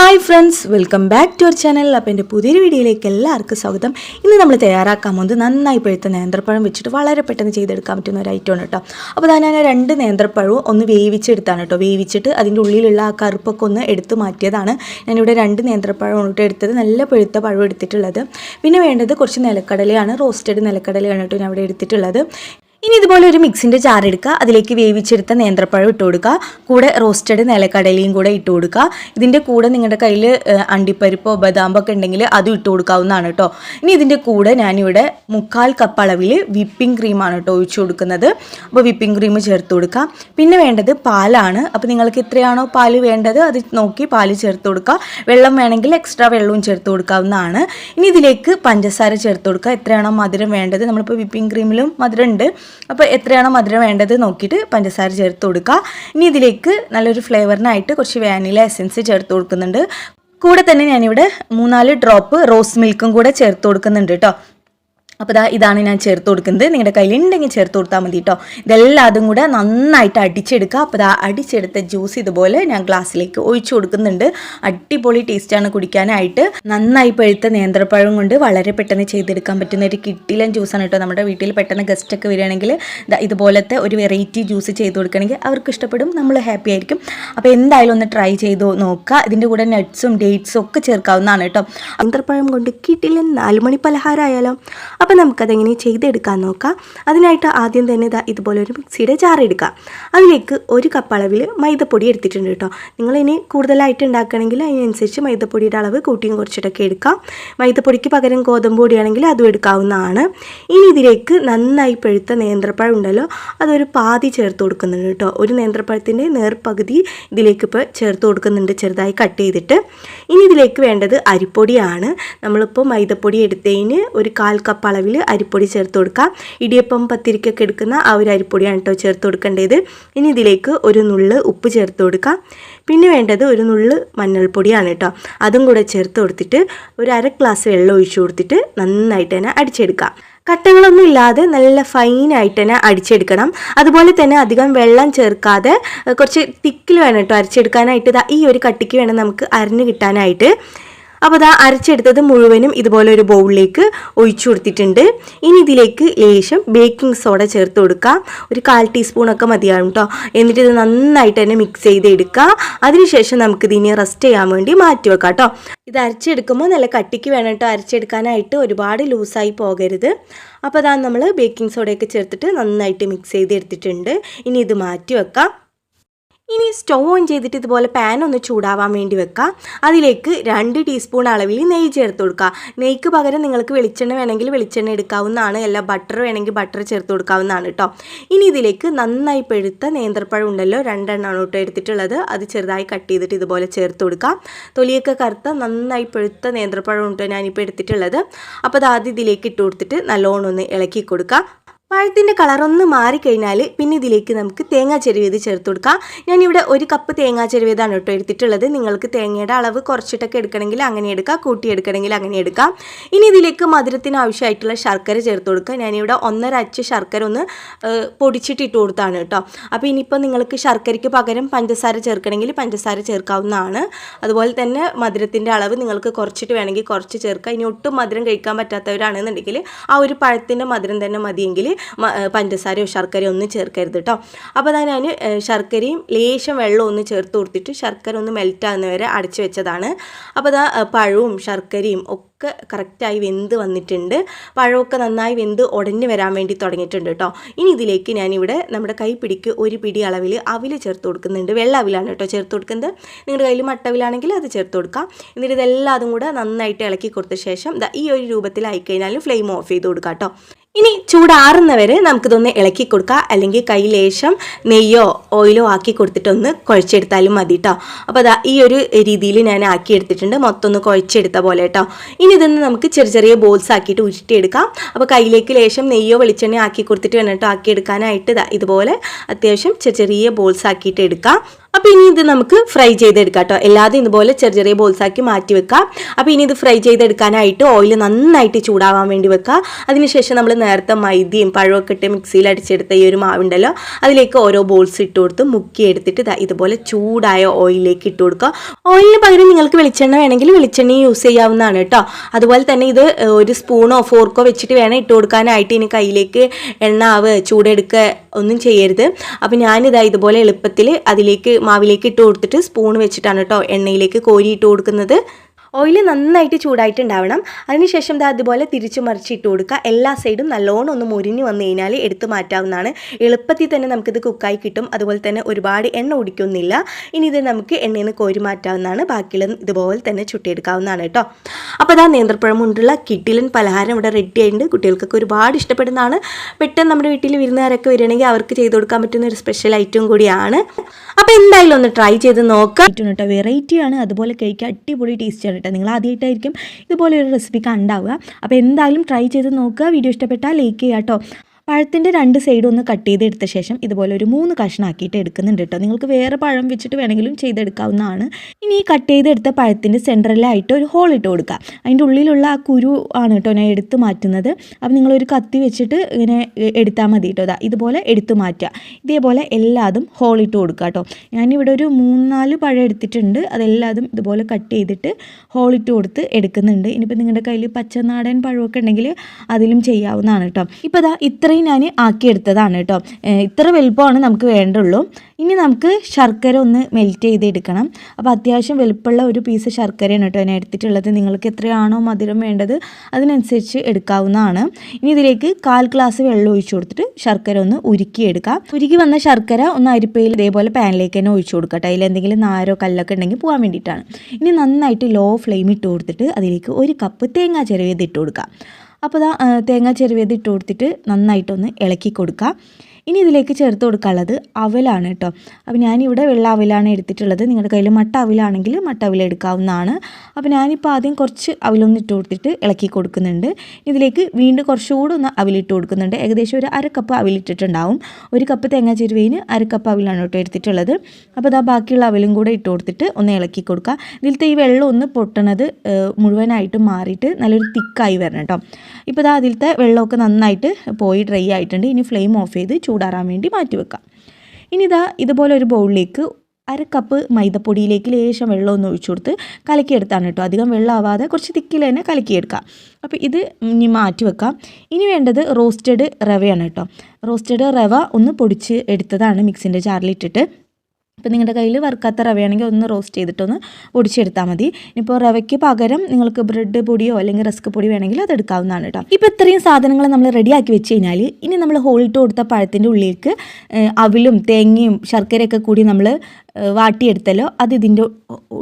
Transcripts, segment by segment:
Hi friends welcome back to our channel അപ്പോൾ എന്റെ പുതിയൊരു വീഡിയോയിലേക്ക് എല്ലാവർക്കും സ്വാഗതം. ഇന്ന് നമ്മൾ തയ്യാറാക്കാൻ പോകുന്നത് നന്നായി പഴുത്ത നേന്ത്രപ്പഴം വെച്ചിട്ട് വളരെ പെട്ടെന്ന് ചെയ്തെടുക്കാൻ പറ്റുന്ന ഒരു ഐറ്റമാണ് കേട്ടോ. അപ്പോൾ ഞാൻ രണ്ട് നേന്ത്രപ്പഴവും ഒന്ന് വേവിച്ചെടുത്താണ് കേട്ടോ. വേവിച്ചിട്ട് അതിന്റെ ഉള്ളിലുള്ള ആ കറുപ്പൊക്കെ ഒന്ന് എടുത്ത് മാറ്റിയതാണ്. ഞാനിവിടെ രണ്ട് നേന്ത്രപ്പഴം കൊണ്ടിട്ട് എടുത്തത്. നല്ല പഴുത്ത പഴം എടുത്തിട്ടുള്ളത്. പിന്നെ വേണ്ടത് കുറച്ച് നിലക്കടലയാണ് റോസ്റ്റഡ് നിലക്കടലയാണ് കേട്ടോ ഞാൻ ഇവിടെ എടുത്തിട്ടുള്ളത്. ഇനി ഇതുപോലെ ഒരു മിക്സിന്റെ ജാർ എടുക്കുക. അതിലേക്ക് വേവിച്ചെടുത്ത നേന്ത്രപ്പഴം ഇട്ട് കൊടുക്കുക. കൂടെ റോസ്റ്റഡ് നിലക്കടലയും കൂടെ ഇട്ട് കൊടുക്കുക. ഇതിന്റെ കൂടെ നിങ്ങളുടെ കയ്യിൽ അണ്ടിപ്പരിപ്പോ ബദാമ്പോ ഒക്കെ ഉണ്ടെങ്കിൽ അതും ഇട്ട് കൊടുക്കാവുന്നതാണ് കേട്ടോ. ഇനി ഇതിന്റെ കൂടെ ഞാനിവിടെ മുക്കാൽ കപ്പ് അളവിൽ വിപ്പിംഗ് ക്രീമാണ് കേട്ടോ ഒഴിച്ചു കൊടുക്കുന്നത്. അപ്പോൾ വിപ്പിംഗ് ക്രീം ചേർത്ത് കൊടുക്കുക. പിന്നെ വേണ്ടത് പാലാണ്. അപ്പോൾ നിങ്ങൾക്ക് എത്രയാണോ പാൽ വേണ്ടത്? അത് നോക്കി പാൽ ചേർത്ത് കൊടുക്കുക. വെള്ളം വേണമെങ്കിൽ എക്സ്ട്രാ വെള്ളവും ചേർത്ത് കൊടുക്കാവുന്നതാണ്. ഇനി ഇതിലേക്ക് പഞ്ചസാര ചേർത്ത് കൊടുക്കുക. എത്രയാണോ മധുരം വേണ്ടത്? നമ്മളിപ്പോൾ വിപ്പിംഗ് ക്രീമിലും മധുരം ഉണ്ട്. അപ്പോൾ എത്രയാണോ മധുരം വേണ്ടത് നോക്കിയിട്ട് പഞ്ചസാര ചേർത്ത് കൊടുക്കുക. ഇനി ഇതിലേക്ക് നല്ലൊരു ഫ്ലേവറിനായിട്ട് കുറച്ച് വാനില എസൻസ് ചേർത്ത് കൊടുക്കുന്നുണ്ട്. കൂടെ തന്നെ ഞാനിവിടെ മൂന്നാൽ ഡ്രോപ്പ് റോസ് മിൽക്കും കൂടെ ചേർത്ത് കൊടുക്കുന്നുണ്ട് കേട്ടോ. അപ്പോൾ ദാ ഇതാണ് ഞാൻ ചേർത്ത് കൊടുക്കുന്നത്. നിങ്ങളുടെ കയ്യിലുണ്ടെങ്കിൽ ചേർത്ത് കൊടുത്താൽ മതി കേട്ടോ ഇതെല്ലാതും കൂടെ നന്നായിട്ട് അടിച്ചെടുക്കുക. അപ്പോൾ ദാ അടിച്ചെടുത്ത ജ്യൂസ് ഇതുപോലെ ഞാൻ ഗ്ലാസ്സിലേക്ക് ഒഴിച്ചു കൊടുക്കുന്നുണ്ട്. അടിപൊളി ടേസ്റ്റാണ് കുടിക്കാനായിട്ട്. നന്നായി പഴുത്ത നേന്ത്രപ്പഴം കൊണ്ട് വളരെ പെട്ടെന്ന് ചെയ്തെടുക്കാൻ പറ്റുന്ന ഒരു കിട്ടിലൻ ജ്യൂസാണ് കേട്ടോ നമ്മുടെ വീട്ടിൽ പെട്ടെന്ന് ഗസ്റ്റൊക്കെ വരികയാണെങ്കിൽ ഇതുപോലത്തെ ഒരു വെറൈറ്റി ജ്യൂസ് ചെയ്ത് കൊടുക്കണമെങ്കിൽ അവർക്ക് ഇഷ്ടപ്പെടും. നമ്മൾ ഹാപ്പി ആയിരിക്കും. അപ്പോൾ എന്തായാലും ഒന്ന് ട്രൈ ചെയ്ത് നോക്കുക. ഇതിന്റെ കൂടെ നട്ട്സും ഡേറ്റ്സും ഒക്കെ ചേർക്കാവുന്നതാണ് കേട്ടോ നേന്ത്രപ്പഴം കൊണ്ട് കിട്ടിലൻ നാലുമണി പലഹാരമായാലോ? അപ്പോൾ നമുക്കതെങ്ങനെ ചെയ്തെടുക്കാൻ നോക്കാം. അതിനായിട്ട് ആദ്യം തന്നെ ഇതാ ഇതുപോലൊരു മിക്സിയുടെ ജാർ എടുക്കാം അതിലേക്ക് ഒരു കപ്പ് അളവിൽ മൈദപ്പൊടി എടുത്തിട്ടുണ്ട് കേട്ടോ. നിങ്ങളിനി കൂടുതലായിട്ട് ഉണ്ടാക്കുകയാണെങ്കിൽ അതിനനുസരിച്ച് മൈദപ്പൊടിയുടെ അളവ് കൂട്ടിയും കുറച്ചിട്ടൊക്കെ എടുക്കാം. മൈദപ്പൊടിക്ക് പകരം ഗോതമ്പ് പൊടിയാണെങ്കിൽ അതും എടുക്കാവുന്നതാണ്. ഇനി ഇതിലേക്ക് നന്നായി പഴുത്ത നേന്ത്രപ്പഴം ഉണ്ടല്ലോ അതൊരു പാതി ചേർത്ത് കൊടുക്കുന്നുണ്ട് കേട്ടോ. ഒരു നേന്ത്രപ്പഴത്തിന്റെ നേർപകുതി ഇതിലേക്ക് ഇപ്പോൾ ചേർത്ത് കൊടുക്കുന്നുണ്ട് ചെറുതായി കട്ട് ചെയ്തിട്ട്. ഇനി ഇതിലേക്ക് വേണ്ടത് അരിപ്പൊടിയാണ്. നമ്മളിപ്പോൾ മൈദപ്പൊടി എടുത്തതിന് ഒരു കാൽ കപ്പ് അരിപ്പൊടി ചേർത്ത് കൊടുക്കാം. ഇടിയപ്പം പത്തിരിക്കൊക്കെ എടുക്കുന്ന ആ ഒരു അരിപ്പൊടിയാണ് കേട്ടോ ചേർത്ത് കൊടുക്കേണ്ടത്. ഇനി ഇതിലേക്ക് ഒരു നുള്ള് ഉപ്പ് ചേർത്ത് കൊടുക്കാം. പിന്നെ വേണ്ടത് ഒരു നുള്ള് മഞ്ഞൾപ്പൊടിയാണ് കേട്ടോ അതും കൂടെ ചേർത്ത് കൊടുത്തിട്ട് ഒരു അര ഗ്ലാസ് വെള്ളം ഒഴിച്ചു കൊടുത്തിട്ട് നന്നായിട്ട് തന്നെ അടിച്ചെടുക്കാം. കട്ടകളൊന്നും ഇല്ലാതെ നല്ല ഫൈനായിട്ട് തന്നെ അടിച്ചെടുക്കണം. അതുപോലെ തന്നെ അധികം വെള്ളം ചേർക്കാതെ കുറച്ച് തിക്കിൽ വേണം കേട്ടോ അരച്ചെടുക്കാനായിട്ട്. ഈ ഒരു കട്ടിക്ക് വേണം നമുക്ക് അരഞ്ഞു കിട്ടാനായിട്ട്. അപ്പോൾ ഇതാ അരച്ചെടുത്തത് മുഴുവനും ഇതുപോലെ ഒരു ബൗളിലേക്ക് ഒഴിച്ചു കൊടുത്തിട്ടുണ്ട്. ഇനി ഇതിലേക്ക് ലേശം ബേക്കിംഗ് സോഡ ചേർത്ത് കൊടുക്കാം. ഒരു കാൽ ടീസ്പൂണൊക്കെ മതിയാകും കേട്ടോ എന്നിട്ട് ഇത് നന്നായിട്ട് തന്നെ മിക്സ് ചെയ്തെടുക്കുക. അതിനുശേഷം നമുക്ക് ഇതിനെ റെസ്റ്റ് ചെയ്യാൻ വേണ്ടി മാറ്റി വെക്കാം കേട്ടോ ഇത് അരച്ചെടുക്കുമ്പോൾ നല്ല കട്ടിക്ക് വേണം കേട്ടോ അരച്ചെടുക്കാനായിട്ട് ഒരുപാട് ലൂസായി പോകരുത്. അപ്പോൾ അതാ നമ്മൾ ബേക്കിംഗ് സോഡയൊക്കെ ചേർത്തിട്ട് നന്നായിട്ട് മിക്സ് ചെയ്തെടുത്തിട്ടുണ്ട്. ഇനി ഇത് മാറ്റി വെക്കാം. ഇനി സ്റ്റൗ ഓൺ ചെയ്തിട്ട് ഇതുപോലെ പാൻ ഒന്ന് ചൂടാവാൻ വേണ്ടി വെക്കാം. അതിലേക്ക് രണ്ട് ടീസ്പൂൺ അളവിൽ നെയ്യ് ചേർത്ത് കൊടുക്കുക നെയ്ക്ക് പകരം നിങ്ങൾക്ക് വെളിച്ചെണ്ണ വേണമെങ്കിൽ വെളിച്ചെണ്ണ എടുക്കാവുന്നതാണ്. അല്ല ബട്ടർ വേണമെങ്കിൽ ബട്ടർ ചേർത്ത് കൊടുക്കാവുന്നതാണ് കേട്ടോ ഇനി ഇതിലേക്ക് നന്നായി പഴുത്ത നേന്ത്രപ്പഴം ഉണ്ടല്ലോ രണ്ടെണ്ണമാണ് കേട്ടോ എടുത്തിട്ടുള്ളത്. അത് ചെറുതായി കട്ട് ചെയ്തിട്ട് ഇതുപോലെ ചേർത്ത് കൊടുക്കാം. തൊലിയൊക്കെ കറുത്ത നന്നായി പഴുത്ത നേന്ത്രപ്പഴം ഉണ്ടോ ഞാനിപ്പോൾ എടുത്തിട്ടുള്ളത്. അപ്പോൾ അത് ആദ്യം ഇതിലേക്ക് ഇട്ട് കൊടുത്തിട്ട് നല്ലോണം ഒന്ന് ഇളക്കി കൊടുക്കാം. പഴത്തിന്റെ കളറൊന്ന് മാറിക്കഴിഞ്ഞാൽ പിന്നെ ഇതിലേക്ക് നമുക്ക് തേങ്ങാ ചെരുവേത് ചേർത്ത് കൊടുക്കാം. ഞാനിവിടെ ഒരു കപ്പ് തേങ്ങാ ചെരുവേതാണ് കേട്ടോ എടുത്തിട്ടുള്ളത്. നിങ്ങൾക്ക് തേങ്ങയുടെ അളവ് കുറച്ചിട്ടൊക്കെ എടുക്കണമെങ്കിൽ അങ്ങനെ എടുക്കാം കൂട്ടിയെടുക്കണമെങ്കിൽ അങ്ങനെ എടുക്കാം. ഇനി ഇതിലേക്ക് മധുരത്തിന് ആവശ്യമായിട്ടുള്ള ശർക്കര ചേർത്ത് കൊടുക്കുക ഞാനിവിടെ ഒന്നര അച്ച് ശർക്കര ഒന്ന് പൊടിച്ചിട്ടിട്ട് കൊടുത്താണ് കേട്ടോ. അപ്പോൾ ഇനിയിപ്പോൾ നിങ്ങൾക്ക് ശർക്കരയ്ക്ക് പകരം പഞ്ചസാര ചേർക്കണമെങ്കിൽ പഞ്ചസാര ചേർക്കാവുന്നതാണ്. അതുപോലെ തന്നെ മധുരത്തിന്റെ അളവ് നിങ്ങൾക്ക് കുറച്ചിട്ട് വേണമെങ്കിൽ കുറച്ച് ചേർക്കാം. ഇനി ഒട്ടും മധുരം കഴിക്കാൻ പറ്റാത്തവരാണെന്നുണ്ടെങ്കിൽ ആ ഒരു പഴത്തിന്റെ മധുരം തന്നെ മതിയെങ്കിൽ പഞ്ചസാരയോ ശർക്കരയോ ഒന്നും ചേർക്കരുത് കേട്ടോ അപ്പോൾ അതാ ഞാൻ ശർക്കരയും ലേശം വെള്ളവും ഒന്ന് ചേർത്ത് കൊടുത്തിട്ട് ശർക്കര ഒന്ന് മെൽറ്റ് ആകുന്നവരെ അടച്ചു വെച്ചതാണ്. അപ്പോൾ അതാ പഴവും ശർക്കരയും ഒക്കെ കറക്റ്റായി വെന്ത് വന്നിട്ടുണ്ട്. പഴമൊക്കെ നന്നായി വെന്ത് ഉടഞ്ഞു വരാൻ വേണ്ടി തുടങ്ങിയിട്ടുണ്ട് കേട്ടോ ഇനി ഇതിലേക്ക് ഞാനിവിടെ നമ്മുടെ കൈപ്പിടിക്ക് ഒരു പിടി അളവിൽ അവിൽ ചേർത്ത് കൊടുക്കുന്നുണ്ട്. വെള്ള അവിലാണ് കേട്ടോ ചേർത്ത് കൊടുക്കുന്നത്. നിങ്ങളുടെ കയ്യിൽ മട്ടവിലാണെങ്കിൽ അത് ചേർത്ത് കൊടുക്കാം. എന്നിട്ട് ഇതെല്ലാം അതും കൂടെ നന്നായിട്ട് ഇളക്കി കൊടുത്ത ശേഷം ഈ ഒരു രൂപത്തിലായി കഴിഞ്ഞാലും ഫ്ലെയിം ഓഫ് ചെയ്ത് കൊടുക്കാം കേട്ടോ ഇനി ചൂടാറുന്നവരെ നമുക്കിതൊന്ന് ഇളക്കി കൊടുക്കുക അല്ലെങ്കിൽ കൈ ലേശം നെയ്യോ ഓയിലോ ആക്കി കൊടുത്തിട്ടൊന്ന് കുഴച്ചെടുത്താലും മതി കേട്ടോ അപ്പോൾ അതാ ഈ ഒരു രീതിയിൽ ഞാൻ ആക്കി എടുത്തിട്ടുണ്ട്. മൊത്തം ഒന്ന് കുഴച്ചെടുത്ത പോലെ കേട്ടോ ഇനി ഇതൊന്ന് നമുക്ക് ചെറിയ ചെറിയ ബോൾസ് ആക്കിയിട്ട് ഉരുട്ടിയെടുക്കാം. അപ്പോൾ കയ്യിലേക്ക് ലേശം നെയ്യോ വെളിച്ചെണ്ണയോ ആക്കി കൊടുത്തിട്ട് വേണം കേട്ടോ ആക്കിയെടുക്കാനായിട്ട്. ഇതുപോലെ അത്യാവശ്യം ചെറിയ ചെറിയ ബോൾസ് ആക്കിയിട്ട് എടുക്കാം. അപ്പോൾ ഇനി ഇത് നമുക്ക് ഫ്രൈ ചെയ്തെടുക്കാം കേട്ടോ എല്ലാതും ഇതുപോലെ ചെറിയ ചെറിയ ബോൾസാക്കി മാറ്റി വെക്കാം. അപ്പോൾ ഇനി ഇത് ഫ്രൈ ചെയ്തെടുക്കാനായിട്ട് ഓയിൽ നന്നായിട്ട് ചൂടാവാൻ വേണ്ടി വെക്കുക അതിനുശേഷം നമ്മൾ നേരത്തെ മൈദയും പഴമൊക്കെ ഇട്ട് മിക്സിയിൽ അടിച്ചെടുത്ത ഈ ഒരു മാവുണ്ടല്ലോ അതിലേക്ക് ഓരോ ബോൾസ് ഇട്ട് കൊടുത്ത് മുക്കി എടുത്തിട്ട് ഇതുപോലെ ചൂടായ ഓയിലിലേക്ക് ഇട്ട് കൊടുക്കുക. ഓയിലിന് പകരം നിങ്ങൾക്ക് വെളിച്ചെണ്ണ വേണമെങ്കിൽ വെളിച്ചെണ്ണ യൂസ് ചെയ്യാവുന്നതാണ് കേട്ടോ അതുപോലെ തന്നെ ഇത് ഒരു സ്പൂണോ ഫോർക്കോ വെച്ചിട്ട് വേണം ഇട്ട് കൊടുക്കാനായിട്ട് ഇനി കയ്യിലേക്ക് എണ്ണ ആവ് ചൂടെടുക്കുക ഒന്നും ചെയ്യരുത്. അപ്പം ഞാനിതാ ഇതുപോലെ എളുപ്പത്തിൽ അതിലേക്ക് മാവിലേക്ക് ഇട്ട് കൊടുത്തിട്ട് സ്പൂൺ വെച്ചിട്ടാണ് കേട്ടോ എണ്ണയിലേക്ക് കോരി ഇട്ട് കൊടുക്കുന്നത്. ഓയിൽ നന്നായിട്ട് ചൂടായിട്ടുണ്ടാവണം. അതിനുശേഷം ദാ അതുപോലെ തിരിച്ചു മറിച്ചിട്ട് കൊടുക്കുക. എല്ലാ സൈഡും നല്ലോണം ഒന്ന് മുരിഞ്ഞ് വന്നു കഴിഞ്ഞാൽ എടുത്തു മാറ്റാവുന്നതാണ്. എളുപ്പത്തിൽ തന്നെ നമുക്കിത് കുക്കായി കിട്ടും. അതുപോലെ തന്നെ ഒരുപാട് എണ്ണ ഒടിക്കുന്നില്ല ഇനി ഇത് നമുക്ക് എണ്ണയിൽ നിന്ന് കോരി മാറ്റാവുന്നതാണ്. ബാക്കിയുള്ള ഇതുപോലെ തന്നെ ചുട്ടിയെടുക്കാവുന്നതാണ് കേട്ടോ. അപ്പോൾ അതാ നേന്ത്രപ്പഴം കൊണ്ടുള്ള കിട്ടിലൻ പലഹാരം ഇവിടെ റെഡി ആയിട്ടുണ്ട്. കുട്ടികൾക്കൊക്കെ ഒരുപാട് ഇഷ്ടപ്പെടുന്നതാണ്. പെട്ടെന്ന് നമ്മുടെ വീട്ടിൽ വിരുന്നുകാരൊക്കെ വരികയാണെങ്കിൽ അവർക്ക് ചെയ്ത് കൊടുക്കാൻ പറ്റുന്ന ഒരു സ്പെഷ്യൽ ഐറ്റം കൂടിയാണ്. അപ്പോൾ എന്തായാലും ഒന്ന് ട്രൈ ചെയ്ത് നോക്കാം. കേട്ടോ. വെറൈറ്റിയാണ് അതുപോലെ കഴിക്കാൻ അടിപൊളി ടേസ്റ്റ് ആണ്. കേട്ടോ. നിങ്ങൾ ആദ്യമായിട്ടായിരിക്കും ഇതുപോലെ ഒരു റെസിപ്പി കണ്ടാവുക. അപ്പോൾ എന്തായാലും ട്രൈ ചെയ്ത് നോക്കുക. വീഡിയോ ഇഷ്ടപ്പെട്ടാൽ ലൈക്ക് ചെയ്യാം കേട്ടോ. പഴത്തിന്റെ രണ്ട് സൈഡും ഒന്ന് കട്ട് ചെയ്തെടുത്ത ശേഷം ഇതുപോലെ ഒരു മൂന്ന് കഷ്ണാക്കിയിട്ട് എടുക്കുന്നുണ്ട് കേട്ടോ നിങ്ങൾക്ക് വേറെ പഴം വെച്ചിട്ട് വേണമെങ്കിലും ചെയ്തെടുക്കാവുന്നതാണ്. ഇനി ഈ കട്ട് ചെയ്തെടുത്ത പഴത്തിന്റെ സെന്ററിലായിട്ട് ഒരു ഹോൾ ഇട്ട് കൊടുക്കുക. അതിന്റെ ഉള്ളിലുള്ള ആ കുരു ആണ് കേട്ടോ ഞാൻ എടുത്തു മാറ്റുന്നത്. അപ്പം നിങ്ങളൊരു കത്തി വെച്ചിട്ട് ഇങ്ങനെ എടുത്താൽ മതി കേട്ടോ ഇതുപോലെ എടുത്തു മാറ്റുക. ഇതേപോലെ എല്ലാതും ഹോൾ ഇട്ട് കൊടുക്കുക കേട്ടോ ഞാനിവിടെ ഒരു മൂന്നാൽ പഴം എടുത്തിട്ടുണ്ട്. അതെല്ലാതും ഇതുപോലെ കട്ട് ചെയ്തിട്ട് ഹോൾ ഇട്ട് കൊടുത്ത് എടുക്കുന്നുണ്ട്. ഇനിയിപ്പോൾ നിങ്ങളുടെ കയ്യിൽ പച്ചനാടൻ പഴമൊക്കെ ഉണ്ടെങ്കിൽ അതിലും ചെയ്യാവുന്നതാണ് കേട്ടോ ഇപ്പോൾ ദാ ഇത്രയും ഞാൻ ആക്കിയെടുത്തതാണ് കേട്ടോ. ഇത്ര വലുപ്പമാണ് നമുക്ക് വേണ്ടുള്ളൂ. ഇനി നമുക്ക് ശർക്കര ഒന്ന് മെൽറ്റ് ചെയ്തെടുക്കണം. അപ്പോൾ അത്യാവശ്യം വലുപ്പമുള്ള ഒരു പീസ് ശർക്കരയാണ് കേട്ടോ ഞാൻ എടുത്തിട്ടുള്ളത്. നിങ്ങൾക്ക് എത്രയാണോ മധുരം വേണ്ടത് അതിനനുസരിച്ച് എടുക്കാവുന്നതാണ്. ഇനി ഇതിലേക്ക് കാൽ ഗ്ലാസ് വെള്ളം ഒഴിച്ചു കൊടുത്തിട്ട് ശർക്കര ഒന്ന് ഉരുക്കിയെടുക്കാം. ഉരുക്കി വന്ന ശർക്കര ഒന്ന് അരിപ്പയിൽ ഇതേപോലെ പാനിലേക്ക് തന്നെ ഒഴിച്ചു കൊടുക്കട്ടെ അതിൽ എന്തെങ്കിലും നാരോ കല്ലൊക്കെ ഉണ്ടെങ്കിൽ പോകാൻ വേണ്ടിയിട്ടാണ്. ഇനി നന്നായിട്ട് ലോ ഫ്ലെയിം ഇട്ട് കൊടുത്തിട്ട് അതിലേക്ക് ഒരു കപ്പ് തേങ്ങാ ചിരവിയത് ഇട്ട് കൊടുക്കാം. അപ്പോൾ ഇതാ തേങ്ങ ചെരുവേത് ഇട്ട് കൊടുത്തിട്ട് നന്നായിട്ടൊന്ന് ഇളക്കി കൊടുക്കുക ഇനി ഇതിലേക്ക് ചേർത്ത് കൊടുക്കാനുള്ളത് അവലാണ് കേട്ടോ. അപ്പോൾ ഞാനിവിടെ വെള്ള അവലാണ് എടുത്തിട്ടുള്ളത്. നിങ്ങളുടെ കയ്യിൽ മട്ട അവലാണെങ്കിൽ മട്ട അവൽ എടുക്കാവുന്നതാണ്. അപ്പോൾ ഞാനിപ്പോൾ ആദ്യം കുറച്ച് അവലൊന്ന് ഇട്ട് കൊടുത്തിട്ട് ഇളക്കി കൊടുക്കുന്നുണ്ട്. ഇതിലേക്ക് വീണ്ടും കുറച്ചുകൂടെ ഒന്ന് അവലിട്ട് കൊടുക്കുന്നുണ്ട്. ഏകദേശം ഒരു അര കപ്പ് അവിലിട്ടിട്ടുണ്ടാവും ഒരു കപ്പ് തേങ്ങാ ചെരുവേന് അര കപ്പ് അവിലാണ് കേട്ടോ എടുത്തിട്ടുള്ളത്. അപ്പോൾ അതാ ബാക്കിയുള്ള അവലും കൂടെ ഇട്ട് കൊടുത്തിട്ട് ഒന്ന് ഇളക്കി കൊടുക്കുക ഇതിലത്തെ ഈ വെള്ളം ഒന്ന് പൊട്ടണത് മുഴുവനായിട്ട് മാറിയിട്ട് നല്ലൊരു തിക്കായി വരണം കേട്ടോ. ഇപ്പോൾ ഇതാ അതിലത്തെ വെള്ളമൊക്കെ നന്നായിട്ട് പോയി ഡ്രൈ ആയിട്ടുണ്ട്. ഇനി ഫ്ലെയിം ഓഫ് ചെയ്ത് ചൂടാറാൻ വേണ്ടി മാറ്റി വെക്കാം ഇനി ഇതാ ഇതുപോലെ ഒരു ബൗളിലേക്ക് അര കപ്പ് മൈദപ്പൊടിയിലേക്ക് ലേശം വെള്ളം ഒന്ന് ഒഴിച്ചു കൊടുത്ത് കലക്കിയെടുത്താണ് കേട്ടോ. അധികം വെള്ളം ആവാതെ കുറച്ച് തിക്കിൽ തന്നെ കലക്കിയെടുക്കാം. അപ്പോൾ ഇത് ഇനി മാറ്റി വെക്കാം ഇനി വേണ്ടത് റോസ്റ്റഡ് റവയാണ് കേട്ടോ. റോസ്റ്റഡ് റവ ഒന്ന് പൊടിച്ച് എടുത്തതാണ് മിക്സിന്റെ ജാറിലിട്ടിട്ട്. ഇപ്പോൾ നിങ്ങളുടെ കയ്യിൽ വറുക്കാത്ത റവയാണെങ്കിൽ ഒന്ന് റോസ്റ്റ് ചെയ്തിട്ടൊന്ന് പൊടിച്ചെടുത്താൽ മതി. ഇപ്പോൾ റവയ്ക്ക് പകരം നിങ്ങൾക്ക് ബ്രെഡ് പൊടിയോ അല്ലെങ്കിൽ റസ്ക് പൊടി വേണമെങ്കിൽ അത് എടുക്കാവുന്നതാണ് കേട്ടോ. ഇപ്പോൾ ഇത്രയും സാധനങ്ങൾ നമ്മൾ റെഡിയാക്കി വെച്ച് കഴിഞ്ഞാൽ ഇനി നമ്മൾ ഹോളിട്ട് കൊടുത്ത പഴത്തിന്റെ ഉള്ളിലേക്ക് അവിലും തേങ്ങയും ശർക്കരയൊക്കെ കൂടി നമ്മൾ വാട്ടിയെടുത്തല്ലോ അത് ഇതിന്റെ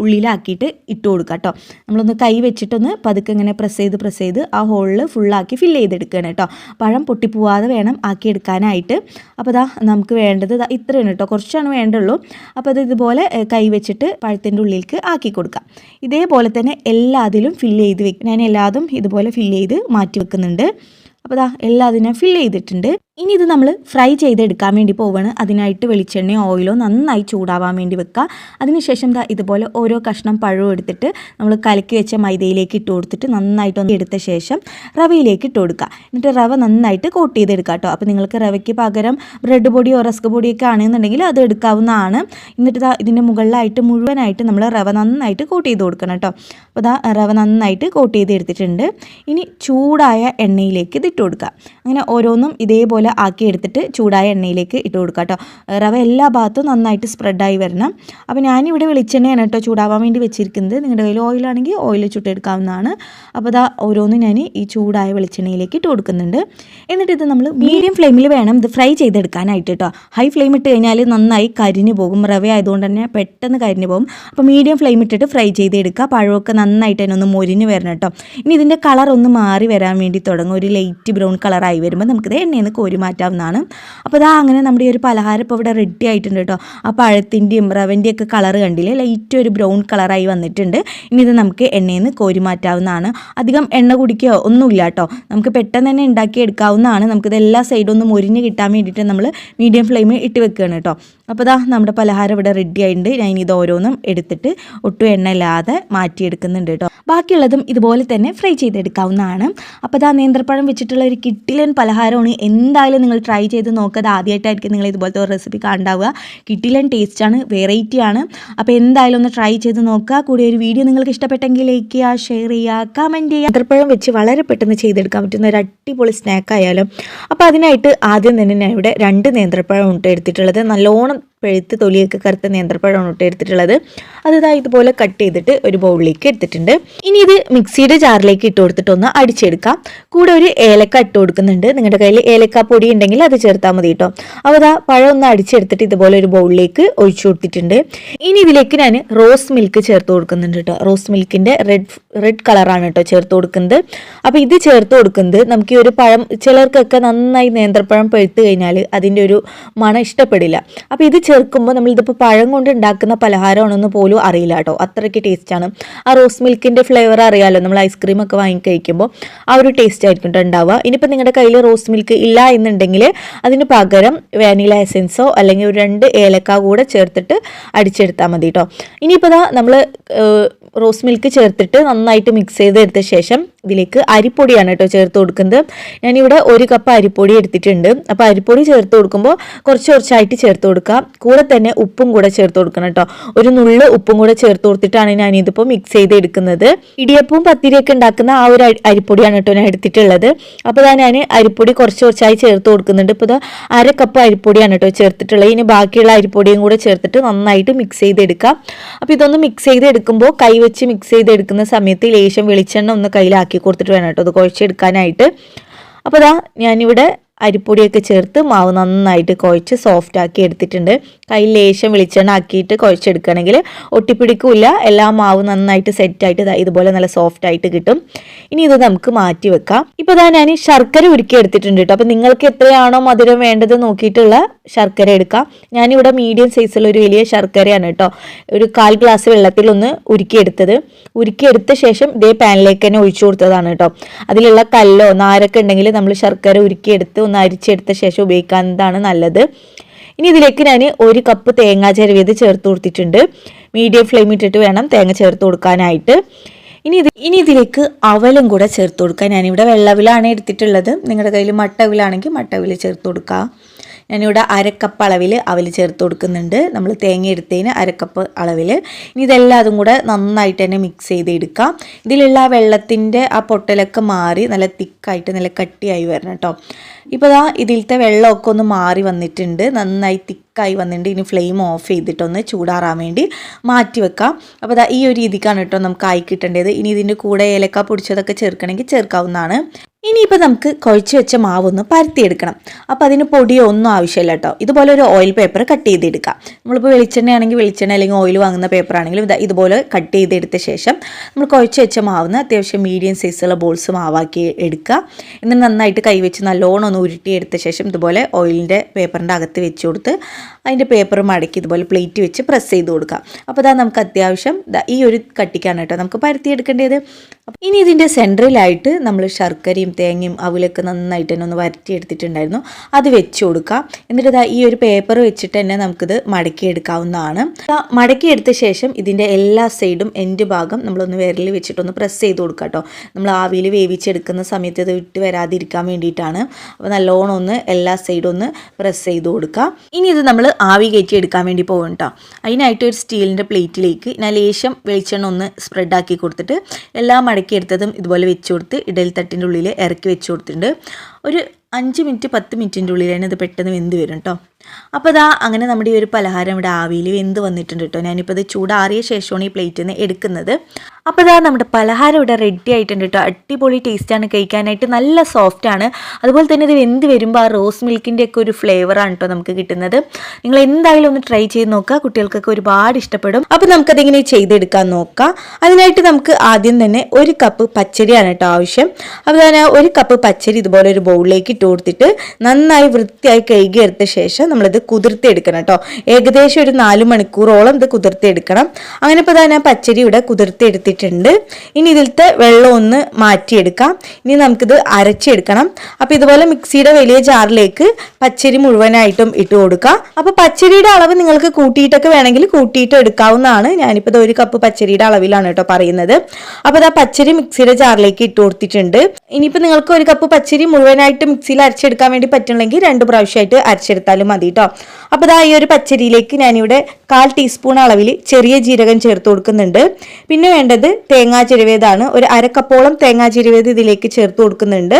ഉള്ളിലാക്കിയിട്ട് ഇട്ട് കൊടുക്കുക കേട്ടോ. നമ്മളൊന്ന് കൈ വെച്ചിട്ടൊന്ന് പതുക്കെ ഇങ്ങനെ പ്രസ് ചെയ്ത് പ്രസ് ചെയ്ത് ആ ഹോളിൽ ഫുള്ളാക്കി ഫില്ല് ചെയ്തെടുക്കുകയാണ് കേട്ടോ. പഴം പൊട്ടിപ്പോവാതെ വേണം ആക്കിയെടുക്കാനായിട്ട്. അപ്പോൾ ഇതാ നമുക്ക് വേണ്ടത് ഇത്രയാണ് കേട്ടോ. കുറച്ചാണ് വേണ്ടുള്ളൂ. അപ്പോൾ അത് ഇതുപോലെ കൈ വെച്ചിട്ട് പഴത്തിന്റെ ഉള്ളിലേക്ക് ആക്കി കൊടുക്കാം. ഇതേപോലെ തന്നെ എല്ലാത്തിലും ഫില്ല് ചെയ്ത് വെക്കും ഞാൻ എല്ലാതും ഇതുപോലെ ഫില്ല് ചെയ്ത് മാറ്റി വെക്കുന്നുണ്ട്. അപ്പോൾ ദാ എല്ലാത്തിനും ഫില്ല് ചെയ്തിട്ടുണ്ട്. ഇനി ഇത് നമ്മൾ ഫ്രൈ ചെയ്തെടുക്കാൻ വേണ്ടി പോവാണ്. അതിനായിട്ട് വെളിച്ചെണ്ണയോ ഓയിലോ നന്നായി ചൂടാവാൻ വേണ്ടി വെക്കുക അതിനുശേഷം ദാ ഇതുപോലെ ഓരോ കഷ്ണം പഴവും എടുത്തിട്ട് നമ്മൾ കലക്കി വെച്ച മൈദയിലേക്ക് ഇട്ട് കൊടുത്തിട്ട് നന്നായിട്ടൊന്ന് എടുത്ത ശേഷം റവയിലേക്ക് ഇട്ട് കൊടുക്കുക എന്നിട്ട് റവ നന്നായിട്ട് കോട്ട് ചെയ്തെടുക്കുക കേട്ടോ അപ്പോൾ നിങ്ങൾക്ക് റവയ്ക്ക് പകരം ബ്രെഡ് പൊടിയോ റസ്ക് പൊടിയൊക്കെ ആണെന്നുണ്ടെങ്കിൽ അത് എടുക്കാവുന്നതാണ്. എന്നിട്ട് ദാ ഇതിന്റെ മുകളിലായിട്ട് മുഴുവനായിട്ട് നമ്മൾ റവ നന്നായിട്ട് കോട്ട് ചെയ്ത് കൊടുക്കണം കേട്ടോ അപ്പോൾ ദാ റവ നന്നായിട്ട് കോട്ട് ചെയ്ത് എടുത്തിട്ടുണ്ട് ഇനി ചൂടായ എണ്ണയിലേക്ക് ഇതിട്ട് കൊടുക്കുക അങ്ങനെ ഓരോന്നും ഇതേപോലെ ആക്കി എടുത്തിട്ട് ചൂടായ എണ്ണയിലേക്ക് ഇട്ട് കൊടുക്കുക കേട്ടോ. റവ എല്ലാ ഭാഗത്തും നന്നായിട്ട് സ്പ്രെഡായി വരണം. അപ്പോൾ ഞാനിവിടെ വെളിച്ചെണ്ണയാണ് കേട്ടോ ചൂടാവാൻ വേണ്ടി വെച്ചിരിക്കുന്നത്. നിങ്ങളുടെ കയ്യിൽ ഓയിലാണെങ്കിൽ ഓയിൽ ചുട്ടെടുക്കാവുന്നതാണ്. അപ്പോൾ ദാ ഓരോന്നും ഞാൻ ഈ ചൂടായ വെളിച്ചെണ്ണയിലേക്ക് ഇട്ട് കൊടുക്കുന്നുണ്ട്. എന്നിട്ട് ഇത് നമ്മൾ മീഡിയം ഫ്ലെയിമിൽ വേണം ഇത് ഫ്രൈ ചെയ്തെടുക്കാനായിട്ട് കേട്ടോ. ഹൈ ഫ്ലെയിം ഇട്ട് കഴിഞ്ഞാൽ നന്നായി കരിഞ്ഞു പോകും. റവ ആയതുകൊണ്ട് തന്നെ പെട്ടെന്ന് കരിഞ്ഞു പോകും. അപ്പോൾ മീഡിയം ഫ്ലെയിം ഇട്ടിട്ട് ഫ്രൈ ചെയ്തെടുക്കുക. പഴമൊക്കെ നന്നായിട്ട് തന്നെ ഒന്ന് മൊരിഞ്ഞ് വരണം കേട്ടോ. ഇനി ഇതിന്റെ കളർ ഒന്ന് മാറി വരാൻ വേണ്ടി തുടങ്ങും. ഒരു ലൈറ്റ് ബ്രൗൺ കളറായി വരുമ്പോൾ നമുക്കിത് എണ്ണയിൽ നിന്ന് കോരി മാറ്റാവുന്നതാണ്. അപ്പോൾ ഇതാ അങ്ങനെ നമ്മുടെ ഈ ഒരു പലഹാരം ഇപ്പോൾ ഇവിടെ റെഡി ആയിട്ടുണ്ട് കേട്ടോ. ആ പഴത്തിന്റെയും റവന്റെയും ഒക്കെ കളർ കണ്ടില്ലേ? ലൈറ്റ് ഒരു ബ്രൗൺ കളറായി വന്നിട്ടുണ്ട്. ഇനി ഇത് നമുക്ക് എണ്ണയിൽ നിന്ന് കോരി മാറ്റാവുന്നതാണ്. അധികം എണ്ണ കുടിക്കുകയോ ഒന്നുമില്ല കേട്ടോ. നമുക്ക് പെട്ടെന്ന് തന്നെ ഉണ്ടാക്കി എടുക്കാവുന്നതാണ്. നമുക്കിത് എല്ലാ സൈഡും ഒന്ന് മൊരിഞ്ഞ് കിട്ടാൻ വേണ്ടിയിട്ട് നമ്മൾ മീഡിയം ഫ്ലെയിമിൽ ഇട്ട് വെക്കുകയാണ് കേട്ടോ. അപ്പോൾ ഇതാ നമ്മുടെ പലഹാരം ഇവിടെ റെഡി ആയിട്ടുണ്ട് ഞാൻ ഇത് ഓരോന്നും എടുത്തിട്ട് ഒട്ടും എണ്ണ ഇല്ലാതെ മാറ്റിയെടുക്കുന്നുണ്ട് കേട്ടോ ബാക്കിയുള്ളതും ഇതുപോലെ തന്നെ ഫ്രൈ ചെയ്തെടുക്കാവുന്നതാണ്. അപ്പോൾ ഇതാ നേന്ത്രപ്പഴം വെച്ചിട്ടുള്ള ഒരു കിട്ടിലൻ പലഹാരമാണ്. എന്തായാലും നിങ്ങൾ ട്രൈ ചെയ്ത് നോക്കുക അത് ആദ്യമായിട്ടായിരിക്കും നിങ്ങൾ ഇതുപോലത്തെ ഒരു റെസിപ്പി കാണുണ്ടാവുക. കിട്ടിലൻ ടേസ്റ്റാണ് വെറൈറ്റി ആണ്. അപ്പോൾ എന്തായാലും ഒന്ന് ട്രൈ ചെയ്ത് നോക്കുക. കൂടി ഒരു വീഡിയോ നിങ്ങൾക്ക് ഇഷ്ടപ്പെട്ടെങ്കിൽ ലൈക്ക് ചെയ്യുക ഷെയർ ചെയ്യുക കമന്റ് ചെയ്യുക. നേന്ത്രപ്പഴം വെച്ച് വളരെ പെട്ടെന്ന് ചെയ്തെടുക്കാൻ പറ്റുന്ന ഒരു അടിപൊളി സ്നാക്ക് ആയാലും. അപ്പോൾ അതിനായിട്ട് ആദ്യം തന്നെ ഞാൻ ഇവിടെ രണ്ട് നേന്ത്രപ്പഴം ഉണ്ട് എടുത്തിട്ടുള്ളത്. നല്ലോണം want പഴുത്ത് തൊലിയൊക്കെ കറുത്ത നേന്ത്രപ്പഴമാണ് ഇട്ട് എടുത്തിട്ടുള്ളത്. അത് ഇതാ ഇതുപോലെ കട്ട് ചെയ്തിട്ട് ഒരു ബൗളിലേക്ക് എടുത്തിട്ടുണ്ട്. ഇനി ഇത് മിക്സിയുടെ ജാറിലേക്ക് ഇട്ട് കൊടുത്തിട്ട് ഒന്ന് അടിച്ചെടുക്കാം. കൂടെ ഒരു ഏലക്ക ഇട്ട് കൊടുക്കുന്നുണ്ട്. നിങ്ങളുടെ കയ്യിൽ ഏലക്ക പൊടി ഉണ്ടെങ്കിൽ അത് ചേർത്താൽ മതി കേട്ടോ അപ്പോൾ അതാ പഴം ഒന്ന് അടിച്ചെടുത്തിട്ട് ഇതുപോലെ ഒരു ബൗളിലേക്ക് ഒഴിച്ചു കൊടുത്തിട്ടുണ്ട്. ഇനി ഇതിലേക്ക് ഞാൻ റോസ് മിൽക്ക് ചേർത്ത് കൊടുക്കുന്നുണ്ട് കേട്ടോ റോസ് മിൽക്കിന്റെ റെഡ് റെഡ് കളറാണ് കേട്ടോ ചേർത്ത് കൊടുക്കുന്നത്. അപ്പോൾ ഇത് ചേർത്ത് കൊടുക്കുന്നത് നമുക്ക് ഈ ഒരു പഴം ചിലർക്കൊക്കെ നന്നായി നേന്ത്രപ്പഴം പഴുത്ത് കഴിഞ്ഞാൽ അതിന്റെ ഒരു മണം ഇഷ്ടപ്പെടില്ല. അപ്പോൾ ഇത് ചേർക്കുമ്പോൾ നമ്മൾ ഇതിപ്പോൾ പഴം കൊണ്ട് ഉണ്ടാക്കുന്ന പലഹാരമാണെന്ന് പോലും അറിയില്ല കേട്ടോ. അത്രയ്ക്ക് ടേസ്റ്റാണ് ആ റോസ് മിൽക്കിന്റെ ഫ്ലേവർ അറിയാമല്ലോ നമ്മൾ ഐസ്ക്രീം ഒക്കെ വാങ്ങി കഴിക്കുമ്പോൾ ആ ഒരു ടേസ്റ്റ് ആയിരിക്കും ഉണ്ടാവുക. ഇനിയിപ്പോൾ നിങ്ങളുടെ കയ്യിൽ റോസ് മിൽക്ക് ഇല്ല എന്നുണ്ടെങ്കിൽ അതിന് പകരം വാനില എസെൻസോ അല്ലെങ്കിൽ ഒരു രണ്ട് ഏലക്ക കൂടെ ചേർത്തിട്ട് അടിച്ചെടുത്താൽ മതി കേട്ടോ ഇനിയിപ്പോൾ നമ്മൾ റോസ് മിൽക്ക് ചേർത്തിട്ട് നന്നായിട്ട് മിക്സ് ചെയ്തെടുത്ത ശേഷം ഇതിലേക്ക് അരിപ്പൊടിയാണ് കേട്ടോ ചേർത്ത് കൊടുക്കുന്നത്. ഞാനിവിടെ ഒരു കപ്പ് അരിപ്പൊടി എടുത്തിട്ടുണ്ട്. അപ്പോൾ അരിപ്പൊടി ചേർത്ത് കൊടുക്കുമ്പോൾ കുറച്ച് കുറച്ചായിട്ട് ചേർത്ത് കൊടുക്കുക. കൂടെ തന്നെ ഉപ്പും കൂടെ ചേർത്ത് കൊടുക്കണം കേട്ടോ. ഒരു നുള്ള് ഉപ്പും കൂടെ ചേർത്ത് കൊടുത്തിട്ടാണ് ഞാനിതിപ്പോൾ മിക്സ് ചെയ്ത് എടുക്കുന്നത് ഇടിയപ്പവും പത്തിരിയൊക്കെ ഉണ്ടാക്കുന്ന ആ ഒരു അരിപ്പൊടിയാണ് കേട്ടോ ഞാൻ എടുത്തിട്ടുള്ളത്. അപ്പോൾ ഇതാ ഞാൻ അരിപ്പൊടി കുറച്ച് കുറച്ചായി ചേർത്ത് കൊടുക്കുന്നുണ്ട്. ഇപ്പോൾ ഇതാ അര കപ്പ് അരിപ്പൊടിയാണ് കേട്ടോ ചേർത്തിട്ടുള്ളത്. ഇനി ബാക്കിയുള്ള അരിപ്പൊടിയും കൂടെ ചേർത്തിട്ട് നന്നായിട്ട് മിക്സ് ചെയ്തെടുക്കാം. അപ്പോൾ ഇതൊന്ന് മിക്സ് ചെയ്തെടുക്കുമ്പോൾ കൈ വെച്ച് മിക്സ് ചെയ്തെടുക്കുന്ന സമയത്ത് ലേശം വെളിച്ചെണ്ണ ഒന്ന് കയ്യിലാക്കി കൊടുത്തിട്ട് വേണം കേട്ടോ. അത് കുഴച്ചെടുക്കാനായിട്ട്. അപ്പോൾ ഇതാ ഞാനിവിടെ അരിപ്പൊടിയൊക്കെ ചേർത്ത് മാവ് നന്നായിട്ട് കുഴച്ച് സോഫ്റ്റ് ആക്കി എടുത്തിട്ടുണ്ട്. കയ്യിൽ ലേശം വെളിച്ചെണ്ണ ആക്കിയിട്ട് കുഴച്ചെടുക്കുകയാണെങ്കിൽ ഒട്ടിപ്പിടിക്കില്ല എല്ലാ മാവ് നന്നായിട്ട് സെറ്റായിട്ട് ഇതുപോലെ നല്ല സോഫ്റ്റ് ആയിട്ട് കിട്ടും. ഇനി ഇത് നമുക്ക് മാറ്റി വെക്കാം. ഇപ്പോൾ ഇതാ ഞാൻ ശർക്കര ഉരുക്കി എടുത്തിട്ടുണ്ട് കേട്ടോ അപ്പോൾ നിങ്ങൾക്ക് എത്രയാണോ മധുരം വേണ്ടത് നോക്കിയിട്ടുള്ള ശർക്കര എടുക്കാം. ഞാനിവിടെ മീഡിയം സൈസുള്ള ഒരു വലിയ ശർക്കരയാണ് കേട്ടോ ഒരു കാൽ ഗ്ലാസ് വെള്ളത്തിൽ ഒന്ന് ഉരുക്കിയെടുത്തത്. ഉരുക്കിയെടുത്ത ശേഷം ഇതേ പാനിലേക്ക് തന്നെ ഒഴിച്ചു കൊടുത്തതാണ് കേട്ടോ അതിലുള്ള കല്ലോ നാരൊക്കെ ഉണ്ടെങ്കിൽ നമ്മൾ ശർക്കര ഉരുക്കിയെടുത്ത് ഒന്ന് അരിച്ചെടുത്ത ശേഷം ഉപയോഗിക്കുന്നതാണ് നല്ലത്. ഇനി ഇതിലേക്ക് ഞാൻ ഒരു കപ്പ് തേങ്ങ ചിരവിയത് ചേർത്ത് കൊടുത്തിട്ടുണ്ട്. മീഡിയം ഫ്ലെയിം ഇട്ടിട്ട് വേണം തേങ്ങ ചേർത്ത് കൊടുക്കാനായിട്ട്. ഇനി ഇത് ഇനി ഇതിലേക്ക് അവലും കൂടെ ചേർത്ത് കൊടുക്കുക ഞാനിവിടെ വെള്ളവിലാണ് എടുത്തിട്ടുള്ളത്. നിങ്ങളുടെ കയ്യിൽ മട്ടവിലാണെങ്കിൽ മട്ടവിൽ ചേർത്ത് കൊടുക്കുക ഞാനിവിടെ അരക്കപ്പ് അളവിൽ അവൽ ചേർത്ത് കൊടുക്കുന്നുണ്ട്. നമ്മൾ തേങ്ങ എടുത്തതിന് അരക്കപ്പ് അളവിൽ ഇനി ഇതെല്ലാം അതും കൂടെ നന്നായിട്ട് തന്നെ മിക്സ് ചെയ്തെടുക്കാം. ഇതിലുള്ള ആ വെള്ളത്തിന്റെ ആ പൊട്ടലൊക്കെ മാറി നല്ല തിക്കായിട്ട് നല്ല കട്ടിയായി വരണം കേട്ടോ. ഇപ്പോൾ ദാ ഇതിലത്തെ വെള്ളമൊക്കെ ഒന്ന് മാറി വന്നിട്ടുണ്ട്. നന്നായി തിക്കായി വന്നിട്ടുണ്ട്. ഇനി ഫ്ലെയിം ഓഫ് ചെയ്തിട്ടൊന്ന് ചൂടാറാൻ വേണ്ടി മാറ്റി വെക്കാം. അപ്പോൾ ദാ ഈ ഒരു രീതിക്കാണ് കേട്ടോ നമുക്ക് ആയി കിട്ടേണ്ടത്. ഇനി ഇതിന്റെ കൂടെ ഏലക്ക പൊടിച്ചതൊക്കെ ചേർക്കണമെങ്കിൽ ചേർക്കാവുന്നതാണ്. ഇനിയിപ്പോൾ നമുക്ക് കുഴച്ച് വെച്ച മാവൊന്ന് പരത്തിയെടുക്കണം. അപ്പോൾ അതിന് പൊടിയോ ഒന്നും ആവശ്യമില്ല കേട്ടോ. ഇതുപോലെ ഒരു ഓയിൽ പേപ്പർ കട്ട് ചെയ്തെടുക്കാം. നമ്മളിപ്പോൾ വെളിച്ചെണ്ണ ആണെങ്കിൽ വെളിച്ചെണ്ണ അല്ലെങ്കിൽ ഓയിൽ വാങ്ങുന്ന പേപ്പർ ആണെങ്കിലും ഇത് ഇതുപോലെ കട്ട് ചെയ്തെടുത്ത ശേഷം നമ്മൾ കുഴച്ച് വെച്ച മാവുന്ന അത്യാവശ്യം മീഡിയം സൈസുള്ള ബോൾസ് മാവാക്കി എടുക്കുക. എന്നിട്ട് നന്നായിട്ട് കൈവച്ച് നല്ലോണം ഒന്ന് ഉരുട്ടിയെടുത്ത ശേഷം ഇതുപോലെ ഓയിലിന്റെ പേപ്പറിന്റെ അകത്ത് വെച്ച് കൊടുത്ത് അതിന്റെ പേപ്പർ മടക്കി ഇതുപോലെ പ്ലേറ്റ് വെച്ച് പ്രസ് ചെയ്ത് കൊടുക്കുക. അപ്പോൾ ഇതാ നമുക്ക് അത്യാവശ്യം ഈ ഒരു കട്ടിക്കാണ് കേട്ടോ നമുക്ക് പരത്തിയെടുക്കേണ്ടത്. ഇനി ഇതിന്റെ സെന്ററിലായിട്ട് നമ്മൾ ശർക്കരയും തേങ്ങയും അവലൊക്കെ നന്നായിട്ട് തന്നെ ഒന്ന് വരട്ടിയെടുത്തിട്ടുണ്ടായിരുന്നു. അത് വെച്ച് കൊടുക്കാം. എന്നിട്ട് ഇതാ ഈ ഒരു പേപ്പർ വെച്ചിട്ട് തന്നെ നമുക്കിത് മടക്കിയെടുക്കാവുന്നതാണ്. മടക്കിയെടുത്ത ശേഷം ഇതിന്റെ എല്ലാ സൈഡും എൻഡ് ഭാഗം നമ്മളൊന്ന് വിരലിൽ വെച്ചിട്ടൊന്ന് പ്രസ് ചെയ്ത് കൊടുക്കുക കേട്ടോ. നമ്മൾ ആവിയിൽ വേവിച്ചെടുക്കുന്ന സമയത്ത് ഇത് വിട്ട് വരാതിരിക്കാൻ വേണ്ടിയിട്ടാണ്. അപ്പോൾ നല്ലോണം ഒന്ന് എല്ലാ സൈഡും ഒന്ന് പ്രസ് ചെയ്ത് കൊടുക്കുക ഇനി ഇത് നമ്മൾ ആവി കയറ്റി എടുക്കാൻ വേണ്ടി പോകും കേട്ടോ. അതിനായിട്ട് ഒരു സ്റ്റീലിന്റെ പ്ലേറ്റിലേക്ക് ഞാൻ ലേശം വെളിച്ചെണ്ണ ഒന്ന് സ്പ്രെഡാക്കി കൊടുത്തിട്ട് എല്ലാം മടക്കിയെടുത്തതും ഇതുപോലെ വെച്ച് കൊടുത്ത് ഇടൽ തട്ടിന്റെ ഉള്ളിൽ ഇറക്കി വെച്ച് കൊടുത്തിട്ടുണ്ട്. ഒരു അഞ്ച് മിനിറ്റ് പത്ത് മിനിറ്റിന്റെ ഉള്ളിൽ തന്നെ പെട്ടെന്ന് വെന്ത് വരും കേട്ടോ അപ്പോൾ അതാ അങ്ങനെ നമ്മുടെ ഈ ഒരു പലഹാരം ഇവിടെ ആവിയിൽ വെന്ത് വന്നിട്ടുണ്ട് കേട്ടോ ഞാനിപ്പോൾ ഇത് ചൂടാറിയ ശേഷമാണ് ഈ പ്ലേറ്റിൽ നിന്ന് എടുക്കുന്നത്. അപ്പോൾ ഇതാ നമ്മുടെ പലഹാരം ഇവിടെ റെഡി ആയിട്ടുണ്ട് കേട്ടോ അടിപൊളി ടേസ്റ്റാണ് കഴിക്കാനായിട്ട് നല്ല സോഫ്റ്റാണ് അതുപോലെ തന്നെ ഇത് വെന്ത് വരുമ്പോൾ ആ റോസ് മിൽക്കിന്റെ ഒക്കെ ഒരു ഫ്ലേവറാണ് കേട്ടോ നമുക്ക് കിട്ടുന്നത്. നിങ്ങൾ എന്തായാലും ഒന്ന് ട്രൈ ചെയ്ത് നോക്കുക. കുട്ടികൾക്കൊക്കെ ഒരുപാട് ഇഷ്ടപ്പെടും. അപ്പോൾ നമുക്കതിങ്ങനെ ചെയ്തെടുക്കാൻ നോക്കാം. അതിനായിട്ട് നമുക്ക് ആദ്യം തന്നെ ഒരു കപ്പ് പച്ചരിയാണ് കേട്ടോ ആവശ്യം. അപ്പോൾ ഒരു കപ്പ് പച്ചരി ഇതുപോലെ ഒരു ബൗളിലേക്ക് ഇട്ട് കൊടുത്തിട്ട് നന്നായി വൃത്തിയായി കഴുകി എടുത്ത ശേഷം നമ്മളിത് കുതിർത്തിയെടുക്കണം കേട്ടോ. ഏകദേശം ഒരു നാല് മണിക്കൂറോളം ഇത് കുതിർത്തിയെടുക്കണം. അങ്ങനെ ഇപ്പോൾ ഞാൻ പച്ചരി ഇവിടെ കുതിർത്തിയെടുത്തിട്ടുണ്ട്. ഇനി ഇതിലത്തെ വെള്ളം ഒന്ന് മാറ്റിയെടുക്കാം. ഇനി നമുക്കിത് അരച്ചെടുക്കണം. അപ്പോൾ ഇതുപോലെ മിക്സിയുടെ വലിയ ജാറിലേക്ക് പച്ചരി മുഴുവനായിട്ടും ഇട്ട് കൊടുക്കാം. അപ്പോൾ പച്ചരിയുടെ അളവ് നിങ്ങൾക്ക് കൂട്ടിയിട്ടൊക്കെ വേണമെങ്കിൽ കൂട്ടിയിട്ട് എടുക്കാവുന്നതാണ്. ഞാനിപ്പോൾ ഇത് ഒരു കപ്പ് പച്ചരിയുടെ അളവിലാണ് കേട്ടോ പറയുന്നത്. അപ്പോൾ ഇതാ പച്ചരി മിക്സിയുടെ ജാറിലേക്ക് ഇട്ട് കൊടുത്തിട്ടുണ്ട്. ഇനിയിപ്പോൾ നിങ്ങൾക്ക് ഒരു കപ്പ് പച്ചരി മുഴുവനായിട്ട് മിക്സിയിൽ അരച്ചെടുക്കാൻ വേണ്ടി പറ്റണമെങ്കിൽ രണ്ട് പ്രാവശ്യമായിട്ട് അരച്ചെടുത്താലും മതി കേട്ടോ അപ്പോൾ ഇതാ ഈ ഒരു പച്ചരിയിലേക്ക് ഞാനിവിടെ കാൽ ടീസ്പൂൺ അളവിൽ ചെറിയ ജീരകം ചേർത്ത് കൊടുക്കുന്നുണ്ട്. പിന്നെ വേണ്ടത് തേങ്ങാ ചിരവേതാണ് ഒരു അരക്കപ്പോളം തേങ്ങാ ചിരവേത് ഇതിലേക്ക് ചേർത്ത് കൊടുക്കുന്നുണ്ട്.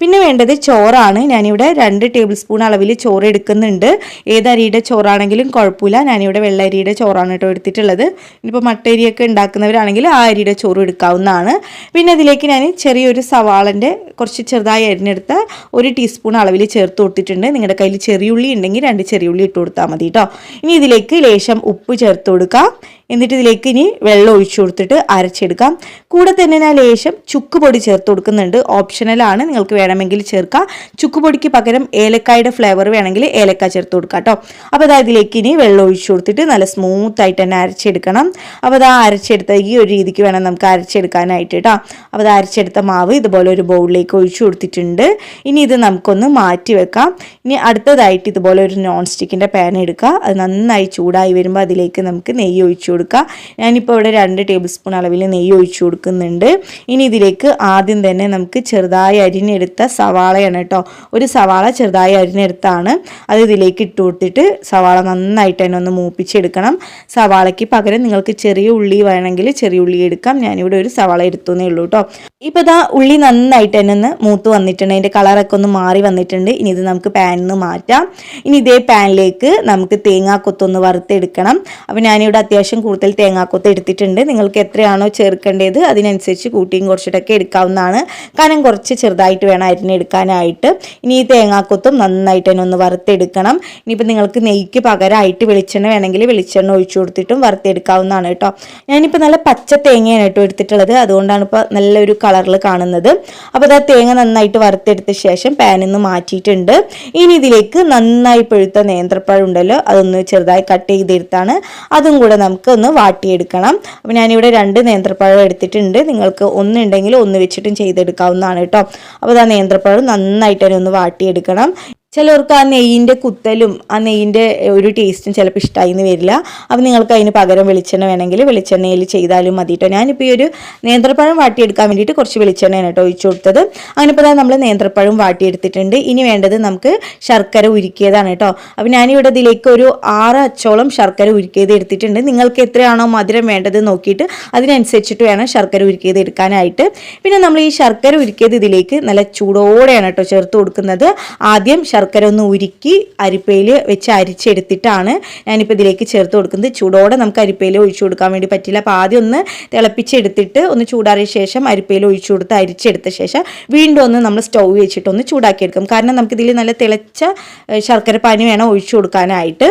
പിന്നെ വേണ്ടത് ചോറാണ്. ഞാനിവിടെ രണ്ട് ടേബിൾ സ്പൂൺ അളവിൽ ചോറ് എടുക്കുന്നുണ്ട്. ഏത് അരിയുടെ ചോറാണെങ്കിലും കുഴപ്പമില്ല. ഞാനിവിടെ വെള്ളരിയുടെ ചോറാണ് കേട്ടോ എടുത്തിട്ടുള്ളത്. ഇനിയിപ്പോൾ മട്ടരിയൊക്കെ ഉണ്ടാക്കുന്നവരാണെങ്കിൽ ആ അരിയുടെ ചോറ് എടുക്കാവുന്നതാണ്. പിന്നെ അതിലേക്ക് ഞാൻ ചെറിയൊരു സവാളന്റെ കുറച്ച് ചെറുതായി അരിഞ്ഞെടുത്ത ഒരു ടീസ്പൂൺ അളവിൽ ചേർത്ത് കൊടുത്തിട്ടുണ്ട്. നിങ്ങളുടെ കയ്യിൽ ചെറിയുള്ളി ഉണ്ടെങ്കിൽ രണ്ട് ചെറിയുള്ളി ഇട്ട് കൊടുത്താൽ മതി കേട്ടോ. ഇനി ഇതിലേക്ക് ലേശം ഉപ്പ് ചേർത്ത് കൊടുക്കാം. എന്നിട്ട് ഇതിലേക്ക് ഇനി വെള്ളം ഒഴിച്ചു കൊടുത്തിട്ട് അരച്ചെടുക്കാം. കൂടെ തന്നെ ഞാൻ ലേശം ചുക്ക് പൊടി ചേർത്ത് കൊടുക്കുന്നുണ്ട്. ഓപ്ഷണലാണ് നിങ്ങൾക്ക് വേണമെങ്കിൽ ചേർക്കാം. ചുക്ക് പൊടിക്ക് പകരം ഏലക്കായുടെ ഫ്ലേവർ വേണമെങ്കിൽ ഏലക്ക ചേർത്ത് കൊടുക്കാം കേട്ടോ. അപ്പോൾ അതാ ഇതിലേക്ക് ഇനി വെള്ളം ഒഴിച്ചു കൊടുത്തിട്ട് നല്ല സ്മൂത്ത് ആയിട്ട് തന്നെ അരച്ചെടുക്കണം. അപ്പോൾ അതാ അരച്ചെടുത്ത ഈ ഒരു രീതിക്ക് വേണം നമുക്ക് അരച്ചെടുക്കാനായിട്ട് കേട്ടോ. അപ്പോൾ അത് അരച്ചെടുത്ത മാവ് ഇതുപോലെ ഒരു ബൗളിലേക്ക് ഒഴിച്ചു കൊടുത്തിട്ടുണ്ട്. ഇനി ഇത് നമുക്കൊന്ന് മാറ്റി വെക്കാം. ഇനി അടുത്തതായിട്ട് ഇതുപോലെ ഒരു നോൺ സ്റ്റിക്കിന്റെ പാൻ എടുക്കുക. അത് നന്നായി ചൂടായി വരുമ്പോൾ അതിലേക്ക് നമുക്ക് നെയ്യ് ഒഴിച്ചു കൊടുക്കുക ഞാനിപ്പോൾ ഇവിടെ രണ്ട് ടേബിൾ സ്പൂൺ അളവിൽ നെയ്യ് ഒഴിച്ചു കൊടുക്കുന്നുണ്ട്. ഇനി ഇതിലേക്ക് ആദ്യം തന്നെ നമുക്ക് ചെറുതായി അരിഞ്ഞെടുത്ത സവാളയാണ് കേട്ടോ. ഒരു സവാള ചെറുതായി അരിഞ്ഞെടുത്താണ്. അത് ഇതിലേക്ക് ഇട്ട് കൊടുത്തിട്ട് സവാള നന്നായിട്ട് തന്നെ ഒന്ന് മൂപ്പിച്ചെടുക്കണം. സവാളയ്ക്ക് പകരം നിങ്ങൾക്ക് ചെറിയ ഉള്ളി വേണമെങ്കിൽ ചെറിയ ഉള്ളി എടുക്കാം. ഞാനിവിടെ ഒരു സവാള എടുത്തുന്നേ ഉള്ളൂ കേട്ടോ. ഇപ്പോൾ ഇതാ ഉള്ളി നന്നായിട്ട് തന്നെ ഒന്ന് മൂത്ത് വന്നിട്ടുണ്ട്. അതിന്റെ കളറൊക്കെ ഒന്ന് മാറി വന്നിട്ടുണ്ട്. ഇനി ഇത് നമുക്ക് പാനിൽ നിന്ന് മാറ്റാം. ഇനി ഇതേ പാനിലേക്ക് നമുക്ക് തേങ്ങാക്കൊത്തൊന്ന് വറുത്തെടുക്കണം. അപ്പോൾ ഞാനിവിടെ അത്യാവശ്യം കൂടുതൽ തേങ്ങാക്കൊത്ത് എടുത്തിട്ടുണ്ട്. നിങ്ങൾക്ക് എത്രയാണോ ചേർക്കേണ്ടത് അതിനനുസരിച്ച് കൂട്ടിയും കുറച്ചിട്ടൊക്കെ എടുക്കാവുന്നതാണ്. കനം കുറച്ച് ചെറുതായിട്ട് വേണം അരിഞ്ഞെടുക്കാനായിട്ട് ഇനി ഈ തേങ്ങാക്കൊത്തും നന്നായിട്ട് തന്നെ ഒന്ന് വറുത്തെടുക്കണം. ഇനിയിപ്പോൾ നിങ്ങൾക്ക് നെയ്ക്ക് പകരമായിട്ട് വെളിച്ചെണ്ണ വേണമെങ്കിൽ വെളിച്ചെണ്ണ ഒഴിച്ചു കൊടുത്തിട്ടും വറുത്തെടുക്കാവുന്നതാണ് കേട്ടോ. ഞാനിപ്പോൾ നല്ല പച്ച തേങ്ങയാണ് കേട്ടോ എടുത്തിട്ടുള്ളത്. അതുകൊണ്ടാണ് ഇപ്പോൾ നല്ലൊരു കളറിൽ കാണുന്നത്. അപ്പോൾ അത് തേങ്ങ നന്നായിട്ട് വറുത്തെടുത്ത ശേഷം പാനിൽ നിന്ന് മാറ്റിയിട്ടുണ്ട്. ഇനി ഇതിലേക്ക് നന്നായി പഴുത്ത നേന്ത്രപ്പഴം ഉണ്ടല്ലോ അതൊന്ന് ചെറുതായി കട്ട് ചെയ്തെടുത്താണ്. അതും കൂടെ നമുക്ക് ഒന്ന് വാട്ടിയെടുക്കണം. അപ്പോൾ ഞാനിവിടെ രണ്ട് നേന്ത്രപ്പഴം എടുത്തിട്ടുണ്ട്. നിങ്ങൾക്ക് ഒന്നുണ്ടെങ്കിൽ ഒന്ന് വെച്ചിട്ടും ചെയ്തെടുക്കാവുന്നതാണ് കേട്ടോ. അപ്പോൾ ആ നേന്ത്രപ്പഴം നന്നായിട്ട് തന്നെ ഒന്ന് വാട്ടിയെടുക്കണം. ചിലർക്ക് ആ നെയ്യിന്റെ കുത്തലും ആ നെയ്യിന്റെ ഒരു ടേസ്റ്റും ചിലപ്പോൾ ഇഷ്ടമായി എന്ന് വരില്ല. അപ്പോൾ നിങ്ങൾക്ക് അതിന് പകരം വെളിച്ചെണ്ണ വേണമെങ്കിൽ വെളിച്ചെണ്ണയിൽ ചെയ്താലും മതി കേട്ടോ ഞാനിപ്പോൾ ഈ ഒരു നേന്ത്രപ്പഴം വാട്ടിയെടുക്കാൻ വേണ്ടിയിട്ട് കുറച്ച് വെളിച്ചെണ്ണയാണ് കേട്ടോ ഒഴിച്ചു കൊടുത്തത്. അങ്ങനെ ഇപ്പോൾ നമ്മൾ നേന്ത്രപ്പഴം വാട്ടിയെടുത്തിട്ടുണ്ട്. ഇനി വേണ്ടത് നമുക്ക് ശർക്കര ഉരുക്കിയതാണ് കേട്ടോ അപ്പോൾ ഞാനിവിടെ ഇതിലേക്ക് ഒരു ആറ് അച്ചോളം ശർക്കര ഉരുക്കിയത് എടുത്തിട്ടുണ്ട്. നിങ്ങൾക്ക് എത്രയാണോ മധുരം വേണ്ടത് നോക്കിയിട്ട് അതിനനുസരിച്ചിട്ട് വേണം ശർക്കര ഉരുക്കിയത് എടുക്കാനായിട്ട്. പിന്നെ നമ്മൾ ഈ ശർക്കര ഉരുക്കിയത് ഇതിലേക്ക് നല്ല ചൂടോടെയാണ് കേട്ടോ ചേർത്ത് കൊടുക്കുന്നത്. ആദ്യം ശർക്കര ഒന്ന് ഉരുക്കി അരിപ്പയിൽ വെച്ച് അരിച്ചെടുത്തിട്ടാണ് ഞാനിപ്പോൾ ഇതിലേക്ക് ചേർത്ത് കൊടുക്കുന്നത്. ചൂടോടെ നമുക്ക് അരിപ്പയിൽ ഒഴിച്ചു കൊടുക്കാൻ വേണ്ടി പറ്റില്ല. അപ്പോൾ ആദ്യം ഒന്ന് തിളപ്പിച്ചെടുത്തിട്ട് ഒന്ന് ചൂടാറിയ ശേഷം അരിപ്പയിൽ ഒഴിച്ചു കൊടുത്ത് അരിച്ചെടുത്ത ശേഷം വീണ്ടും ഒന്ന് നമ്മൾ സ്റ്റൗ വെച്ചിട്ട് ഒന്ന് ചൂടാക്കിയെടുക്കും. കാരണം നമുക്കിതിൽ നല്ല തിളച്ച ശർക്കര പാനി വേണം ഒഴിച്ചു കൊടുക്കാനായിട്ട്.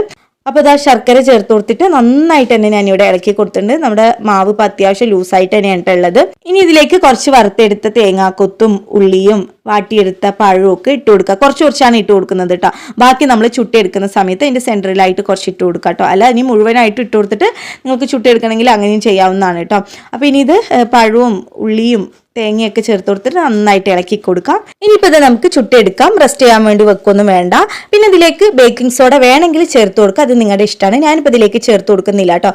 അപ്പോൾ ഇതാ ശർക്കര ചേർത്ത് കൊടുത്തിട്ട് നന്നായിട്ട് തന്നെ ഞാൻ ഇവിടെ ഇളക്കി കൊടുത്തിട്ടുണ്ട്. നമ്മുടെ മാവ് ഇപ്പോൾ അത്യാവശ്യം ലൂസായിട്ട് തന്നെയാണ് ഉള്ളത്. ഇനി ഇതിലേക്ക് കുറച്ച് വറുത്തെടുത്ത തേങ്ങാക്കൊത്തും ഉള്ളിയും വാട്ടിയെടുത്ത പഴവും ഒക്കെ ഇട്ട് കൊടുക്കുക. കുറച്ച് കുറച്ചാണ് ഇട്ട് കൊടുക്കുന്നത് കേട്ടോ ബാക്കി നമ്മൾ ചുട്ടെടുക്കുന്ന സമയത്ത് അതിന്റെ സെന്ററിലായിട്ട് കുറച്ച് ഇട്ട് കൊടുക്കുക കേട്ടോ അല്ല ഇനി മുഴുവനായിട്ട് ഇട്ട് കൊടുത്തിട്ട് നിങ്ങൾക്ക് ചുട്ടെടുക്കണമെങ്കിൽ അങ്ങനെയും ചെയ്യാവുന്നതാണ് കേട്ടോ അപ്പോൾ ഇനി ഇത് പഴവും ഉള്ളിയും തേങ്ങയൊക്കെ ചേർത്ത് കൊടുത്തിട്ട് നന്നായിട്ട് ഇളക്കി കൊടുക്കാം. ഇനിയിപ്പോൾ ഇത് നമുക്ക് ചുട്ടെടുക്കാം. റെസ്റ്റ് ചെയ്യാൻ വേണ്ടി വെക്കൊന്നും വേണ്ട. പിന്നെ ഇതിലേക്ക് ബേക്കിംഗ് സോഡ വേണമെങ്കിൽ ചേർത്ത് കൊടുക്കുക അത് നിങ്ങളുടെ ഇഷ്ടമാണ്. ഞാനിപ്പോൾ ഇതിലേക്ക് ചേർത്ത് കൊടുക്കുന്നില്ല കേട്ടോ.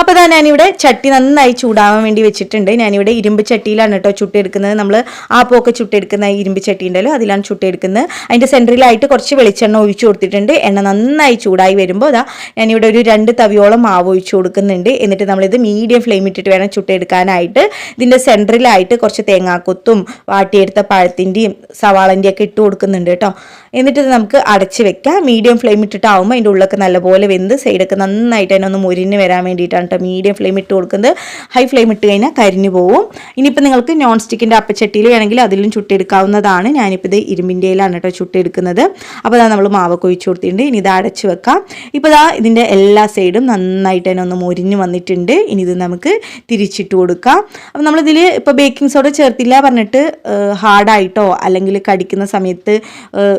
അപ്പോൾ അതാ ഞാനിവിടെ ചട്ടി നന്നായി ചൂടാവാൻ വേണ്ടി വെച്ചിട്ടുണ്ട്. ഞാനിവിടെ ഇരുമ്പ് ചട്ടിയിലാണ് കേട്ടോ ചുട്ടെടുക്കുന്നത്. നമ്മൾ ആ പോക്ക് ചുട്ടെടുക്കുന്ന ഇരുമ്പ് ചട്ടി ഉണ്ടല്ലോ അതിലാണ് ചുട്ടെടുക്കുന്നത്. അതിന്റെ സെന്ററിലായിട്ട് കുറച്ച് വെളിച്ചെണ്ണ ഒഴിച്ചു കൊടുത്തിട്ടുണ്ട്. എണ്ണ നന്നായി ചൂടായി വരുമ്പോൾ അതാ ഞാനിവിടെ ഒരു രണ്ട് തവിയോളം മാവ് ഒഴിച്ചു കൊടുക്കുന്നുണ്ട്. എന്നിട്ട് നമ്മളിത് മീഡിയം ഫ്ലെയിം ഇട്ടിട്ട് വേണം ചുട്ടെടുക്കാനായിട്ട്. ഇതിന്റെ സെന്ററിലായിട്ട് കുറച്ച് തേങ്ങാക്കൊത്തും വാട്ടിയെടുത്ത പഴത്തിന്റെയും സവാളന്റെയും ഒക്കെ ഇട്ട് കൊടുക്കുന്നുണ്ട് കേട്ടോ. എന്നിട്ട് നമുക്ക് അടച്ച് വെക്കാം. മീഡിയം ഫ്ലെയിം ഇട്ടിട്ടാവുമ്പോൾ അതിന്റെ ഉള്ളൊക്കെ നല്ലപോലെ വെന്ത് സൈഡൊക്കെ നന്നായിട്ട് തന്നെ ഒന്ന് മുരിഞ്ഞ് വരാൻ വേണ്ടിയിട്ടാണ് കേട്ടോ മീഡിയം ഫ്ലെയിം ഇട്ട് കൊടുക്കുന്നത്. ഹൈ ഫ്ലെയിം ഇട്ട് കഴിഞ്ഞാൽ കരിഞ്ഞു പോവും. ഇനിയിപ്പോൾ നിങ്ങൾക്ക് നോൺ സ്റ്റിക്കിന്റെ അപ്പച്ചട്ടിയിൽ വേണമെങ്കിൽ അതിലും ചുട്ടെടുക്കാവുന്നതാണ്. ഞാനിപ്പോൾ ഇത് ഇരുമ്പിന്റെയിലാണ് കേട്ടോ ചുട്ടെടുക്കുന്നത്. അപ്പോൾ അതാ നമ്മൾ മാവൊക്കെ ഒഴിച്ച് കൊടുത്തിട്ടുണ്ട്. ഇനി ഇത് അടച്ച് വെക്കാം. ഇപ്പോൾ ഇതാ ഇതിന്റെ എല്ലാ സൈഡും നന്നായിട്ട് തന്നെ ഒന്ന് മുരിഞ്ഞ് വന്നിട്ടുണ്ട്. ഇനി ഇത് നമുക്ക് തിരിച്ചിട്ട് കൊടുക്കാം. അപ്പോൾ നമ്മളിതിൽ ഇപ്പോൾ ബേക്കിംഗ് സോഡ കളർ ചേർത്തില്ല പറഞ്ഞിട്ട് ഹാർഡായിട്ടോ അല്ലെങ്കിൽ കടിക്കുന്ന സമയത്ത്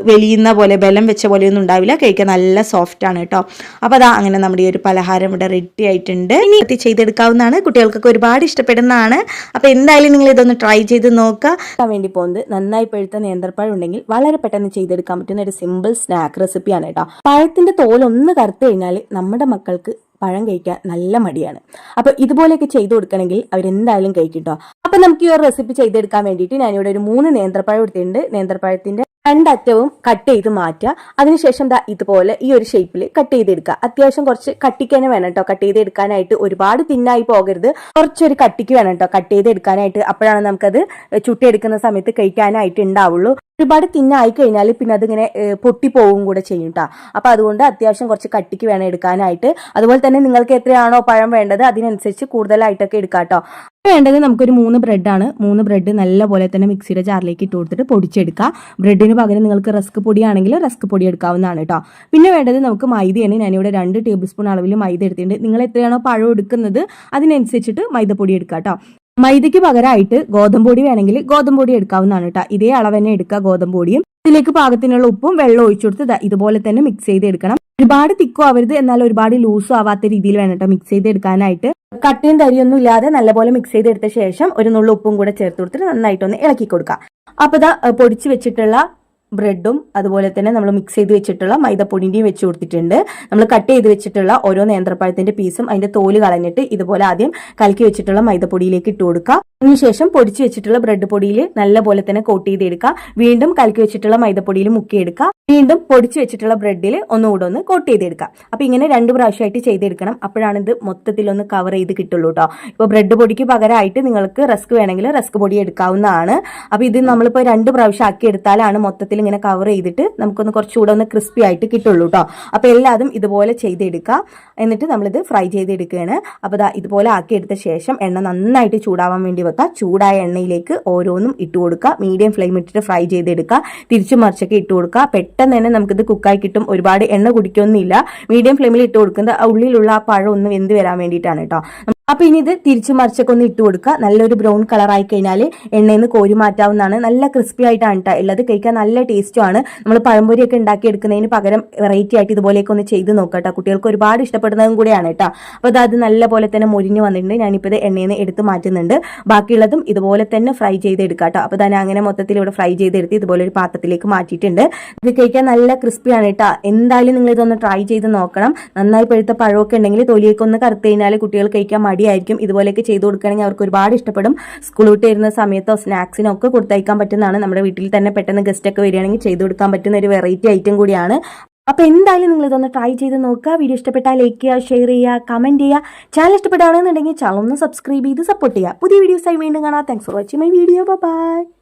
വെലിയുന്ന പോലെ ബലം വെച്ച പോലെയൊന്നും ഉണ്ടാവില്ല. കഴിക്കാൻ നല്ല സോഫ്റ്റ് ആണ് കേട്ടോ അപ്പോൾ അതാ അങ്ങനെ നമ്മുടെ ഈ ഒരു പലഹാരം ഇവിടെ റെഡി ആയിട്ടുണ്ട്. ഇനി ഇത് ചെയ്തെടുക്കാവുന്നതാണ്. കുട്ടികൾക്കൊക്കെ ഒരുപാട് ഇഷ്ടപ്പെടുന്നതാണ്. അപ്പോൾ എന്തായാലും നിങ്ങൾ ഇതൊന്ന് ട്രൈ ചെയ്ത് നോക്കുക. വേണ്ടി പോകുന്നത് നന്നായി പഴുത്ത നേന്ത്രപ്പഴം ഉണ്ടെങ്കിൽ വളരെ പെട്ടെന്ന് ചെയ്തെടുക്കാൻ പറ്റുന്ന ഒരു സിമ്പിൾ സ്നാക്ക് റെസിപ്പിയാണ് കേട്ടോ പഴത്തിന്റെ തോൽ ഒന്ന് കറുത്ത് കഴിഞ്ഞാൽ നമ്മുടെ മക്കൾക്ക് പഴം കഴിക്കാൻ നല്ല മടിയാണ്. അപ്പൊ ഇതുപോലെയൊക്കെ ചെയ്തു കൊടുക്കണമെങ്കിൽ അവരെന്തായാലും കഴിക്കും കേട്ടോ അപ്പൊ നമുക്ക് ഈ ഒരു റെസിപ്പി ചെയ്തെടുക്കാൻ വേണ്ടിയിട്ട് ഞാനിവിടെ ഒരു മൂന്ന് നേന്ത്രപ്പഴം എടുത്തിട്ടുണ്ട്. നേന്ത്രപ്പഴത്തിന്റെ രണ്ടറ്റവും കട്ട് ചെയ്ത് മാറ്റുക. അതിനുശേഷം ദാ ഇതുപോലെ ഈ ഒരു ഷേപ്പിൽ കട്ട് ചെയ്തെടുക്കുക. അത്യാവശ്യം കുറച്ച് കട്ടിക്ക് തന്നെ വേണം കേട്ടോ കട്ട് ചെയ്തെടുക്കാനായിട്ട് ഒരുപാട് തിന്നായി പോകരുത്. കുറച്ചൊരു കട്ടിക്ക് വേണം കേട്ടോ കട്ട് ചെയ്തെടുക്കാനായിട്ട് അപ്പോഴാണ് നമുക്കത് ചുട്ടിയെടുക്കുന്ന സമയത്ത് കഴിക്കാനായിട്ട് ഉണ്ടാവുള്ളൂ. ഒരുപാട് തിന്നായി കഴിഞ്ഞാൽ പിന്നെ അതിങ്ങനെ പൊട്ടി പൊട്ടിപ്പോവും കൂടെ ചെയ്യും കേട്ടോ അപ്പൊ അതുകൊണ്ട് അത്യാവശ്യം കുറച്ച് കട്ടിക്ക് വേണം എടുക്കാനായിട്ട്. അതുപോലെ തന്നെ നിങ്ങൾക്ക് എത്രയാണോ പഴം വേണ്ടത് അതിനനുസരിച്ച് കൂടുതലായിട്ടൊക്കെ എടുക്കാം കേട്ടോ വേണ്ടത് നമുക്കൊരു മൂന്ന് ബ്രെഡാണ്. മൂന്ന് ബ്രെഡ് നല്ലപോലെ തന്നെ മിക്സിയുടെ ജാറിലേക്ക് ഇട്ട് കൊടുത്തിട്ട് പൊടിച്ചെടുക്കുക ബ്രെഡിന് പകരം നിങ്ങൾക്ക് റസ്ക് പൊടിയാണെങ്കിൽ റസ്ക് പൊടി എടുക്കാവുന്നതാണ് കേട്ടോ പിന്നെ വേണ്ടത് നമുക്ക് മൈദയാണ്. ഞാനിവിടെ രണ്ട് ടേബിൾ സ്പൂൺ അളവിൽ മൈദ എടുത്തിട്ടുണ്ട്. നിങ്ങൾ എത്രയാണോ പഴം എടുക്കുന്നത് അതിനനുസരിച്ചിട്ട് മൈദപ്പൊടി എടുക്കുക കേട്ടോ മൈദയ്ക്ക് പകരമായിട്ട് ഗോതമ്പൊടി വേണമെങ്കിൽ ഗോതമ്പൊടി എടുക്കാവുന്നതാണ് കേട്ടോ. ഇതേ അളവ് തന്നെ എടുക്കുക ഗോതമ്പൊടിയും. ഇതിലേക്ക് പാകത്തിനുള്ള ഉപ്പും വെള്ളം ഒഴിച്ചു കൊടുത്ത് ഇതുപോലെ തന്നെ മിക്സ് ചെയ്ത് എടുക്കണം. ഒരുപാട് തിക്കും ആവരുത് എന്നാൽ ഒരുപാട് ലൂസും ആവാത്ത രീതിയിൽ വേണം കേട്ടോ മിക്സ് ചെയ്ത് എടുക്കാനായിട്ട്. കട്ടിയും തരിയൊന്നും ഇല്ലാതെ നല്ലപോലെ മിക്സ് ചെയ്തെടുത്ത ശേഷം ഒരു നുള്ളു ഉപ്പും കൂടെ ചേർത്ത് കൊടുത്തിട്ട് നന്നായിട്ടൊന്ന് ഇളക്കി കൊടുക്കുക അപ്പോൾ ഇതാ പൊടിച്ച് വെച്ചിട്ടുള്ള ബ്രെഡും അതുപോലെ തന്നെ നമ്മൾ മിക്സ് ചെയ്ത് വെച്ചിട്ടുള്ള മൈദപ്പൊടിന്റെയും വെച്ച് കൊടുത്തിട്ടുണ്ട്. നമ്മൾ കട്ട് ചെയ്ത് വെച്ചിട്ടുള്ള ഓരോ നേന്ത്രപ്പഴത്തിന്റെ പീസും അതിന്റെ തോൽ കളഞ്ഞിട്ട് ഇതുപോലെ ആദ്യം കലക്കി വെച്ചിട്ടുള്ള മൈദപ്പൊടിയിലേക്ക് ഇട്ട് കൊടുക്കുക. അതിനുശേഷം പൊടിച്ച് വെച്ചിട്ടുള്ള ബ്രെഡ് പൊടിയിൽ നല്ലപോലെ തന്നെ കോട്ട് ചെയ്തെടുക്കുക വീണ്ടും കലക്കി വെച്ചിട്ടുള്ള മൈദപ്പൊടിയിൽ മുക്കിയെടുക്കുക വീണ്ടും പൊടിച്ച് വെച്ചിട്ടുള്ള ബ്രെഡിൽ ഒന്നുകൂടെ ഒന്ന് കോട്ട് ചെയ്തെടുക്കുക അപ്പോൾ ഇങ്ങനെ രണ്ട് പ്രാവശ്യമായിട്ട് ചെയ്തെടുക്കണം അപ്പോഴാണ് ഇത് മൊത്തത്തിൽ ഒന്ന് കവർ ചെയ്ത് കിട്ടുള്ളൂ കേട്ടോ ഇപ്പോൾ ബ്രെഡ് പൊടിക്ക് പകരമായിട്ട് നിങ്ങൾക്ക് റസ്ക് വേണമെങ്കിൽ റസ്ക് പൊടി എടുക്കാവുന്നതാണ്. അപ്പോൾ ഇത് നമ്മളിപ്പോൾ രണ്ട് പ്രാവശ്യം ആക്കി എടുത്താലാണ് മൊത്തത്തിൽ ഇങ്ങനെ കവർ ചെയ്തിട്ട് നമുക്കൊന്ന് കുറച്ചുകൂടെ ഒന്ന് ക്രിസ്പി ആയിട്ട് കിട്ടുള്ളൂ കേട്ടോ അപ്പോൾ എല്ലാതും ഇതുപോലെ ചെയ്തെടുക്കുക എന്നിട്ട് നമ്മളിത് ഫ്രൈ ചെയ്തെടുക്കുകയാണ്. അപ്പോൾ ദാ ഇതുപോലെ ആക്കിയെടുത്ത ശേഷം എണ്ണ നന്നായിട്ട് ചൂടാവാൻ വേണ്ടി വെക്കുക ചൂടായ എണ്ണയിലേക്ക് ഓരോന്നും ഇട്ട് കൊടുക്കുക മീഡിയം ഫ്ലെയിം ഇട്ടിട്ട് ഫ്രൈ ചെയ്തെടുക്കുക തിരിച്ചു മറിച്ചൊക്കെ ഇട്ട് കൊടുക്കുക പെട്ടെന്ന് തന്നെ നമുക്കിത് കുക്കായി കിട്ടും. ഒരുപാട് എണ്ണ കുടിക്കൊന്നുമില്ല. മീഡിയം ഫ്ലെയിമിൽ ഇട്ട് കൊടുക്കുന്നത് ഉള്ളിലുള്ള ആ പഴം ഒന്ന് വെന്ത് വരാൻ വേണ്ടിയിട്ടാണ് കേട്ടോ അപ്പൊ ഇനി ഇത് തിരിച്ചു മറിച്ചൊക്കെ ഒന്ന് ഇട്ട് കൊടുക്കുക. നല്ലൊരു ബ്രൗൺ കളർ ആയി കഴിഞ്ഞാൽ എണ്ണയിൽ നിന്ന് കോരി മാറ്റാവുന്നതാണ്. നല്ല ക്രിസ്പി ആയിട്ടാണ് കേട്ടോ ഉള്ളത് കഴിക്കാൻ നല്ല ടേസ്റ്റും ആണ്. നമ്മൾ പഴംപൊരിയൊക്കെ ഉണ്ടാക്കി എടുക്കുന്നതിന് പകരം വെറൈറ്റി ആയിട്ട് ഇതുപോലെയൊക്കെ ഒന്ന് ചെയ്ത് നോക്കാം കേട്ടോ കുട്ടികൾക്ക് ഒരുപാട് ഇഷ്ടപ്പെടുന്നതും കൂടിയാണ് കേട്ടോ അപ്പോൾ അത് നല്ല പോലെ തന്നെ മുരിഞ്ഞ് വന്നിട്ടുണ്ട്. ഞാനിപ്പോൾ ഇത് എണ്ണയിൽ നിന്ന് എടുത്ത് മാറ്റുന്നുണ്ട്. ബാക്കിയുള്ളതും ഇതുപോലെ തന്നെ ഫ്രൈ ചെയ്തെടുക്കാം കേട്ടോ അപ്പോൾ തന്നെ അങ്ങനെ മൊത്തത്തിൽ ഇവിടെ ഫ്രൈ ചെയ്തെടുത്ത് ഇതുപോലെ ഒരു പാത്രത്തിലേക്ക് മാറ്റിയിട്ടുണ്ട്. ഇത് കഴിക്കാൻ നല്ല ക്രിസ്പിയാണ് കേട്ടോ എന്തായാലും നിങ്ങൾ ഇതൊന്ന് ട്രൈ ചെയ്ത് നോക്കണം. നന്നായി പഴുത്ത പഴമൊക്കെ ഉണ്ടെങ്കിൽ തൊലിയൊക്കെ ഒന്ന് കറുത്ത് കഴിഞ്ഞാൽ കുട്ടികൾ കഴിക്കാൻ മടിയായിരിക്കും. ഇതുപോലെയൊക്കെ ചെയ്ത് കൊടുക്കുകയാണെങ്കിൽ അവർക്ക് ഒരുപാട് ഇഷ്ടപ്പെടും. സ്കൂൾ വിട്ട് വരുന്ന സമയത്തോ സ്നാക്സിനോ ഒക്കെ കൊടുത്തയക്കാൻ പറ്റുന്നതാണ്. നമ്മുടെ വീട്ടിൽ തന്നെ പെട്ടെന്ന് ഗസ്റ്റ് ഒക്കെ വരികയാണെങ്കിൽ ചെയ്ത് കൊടുക്കാൻ പറ്റുന്ന ഒരു വെറൈറ്റി ഐറ്റം കൂടിയാണ്. അപ്പൊ എന്തായാലും നിങ്ങൾ ഇതൊന്ന് ട്രൈ ചെയ്ത് നോക്കുക. വീഡിയോ ഇഷ്ടപ്പെട്ടാൽ ലൈക്ക് ചെയ്യുക ഷെയർ ചെയ്യുക കമന്റ് ചെയ്യുക. ചാനൽ ഇഷ്ടപ്പെട്ടാണെന്നുണ്ടെങ്കിൽ ചാനൽ ഒന്ന് സബ്സ്ക്രൈബ് ചെയ്ത് സപ്പോർട്ട് ചെയ്യുക. പുതിയ വീഡിയോസായി വീണ്ടും കാണാം. Thanks for watching my video bye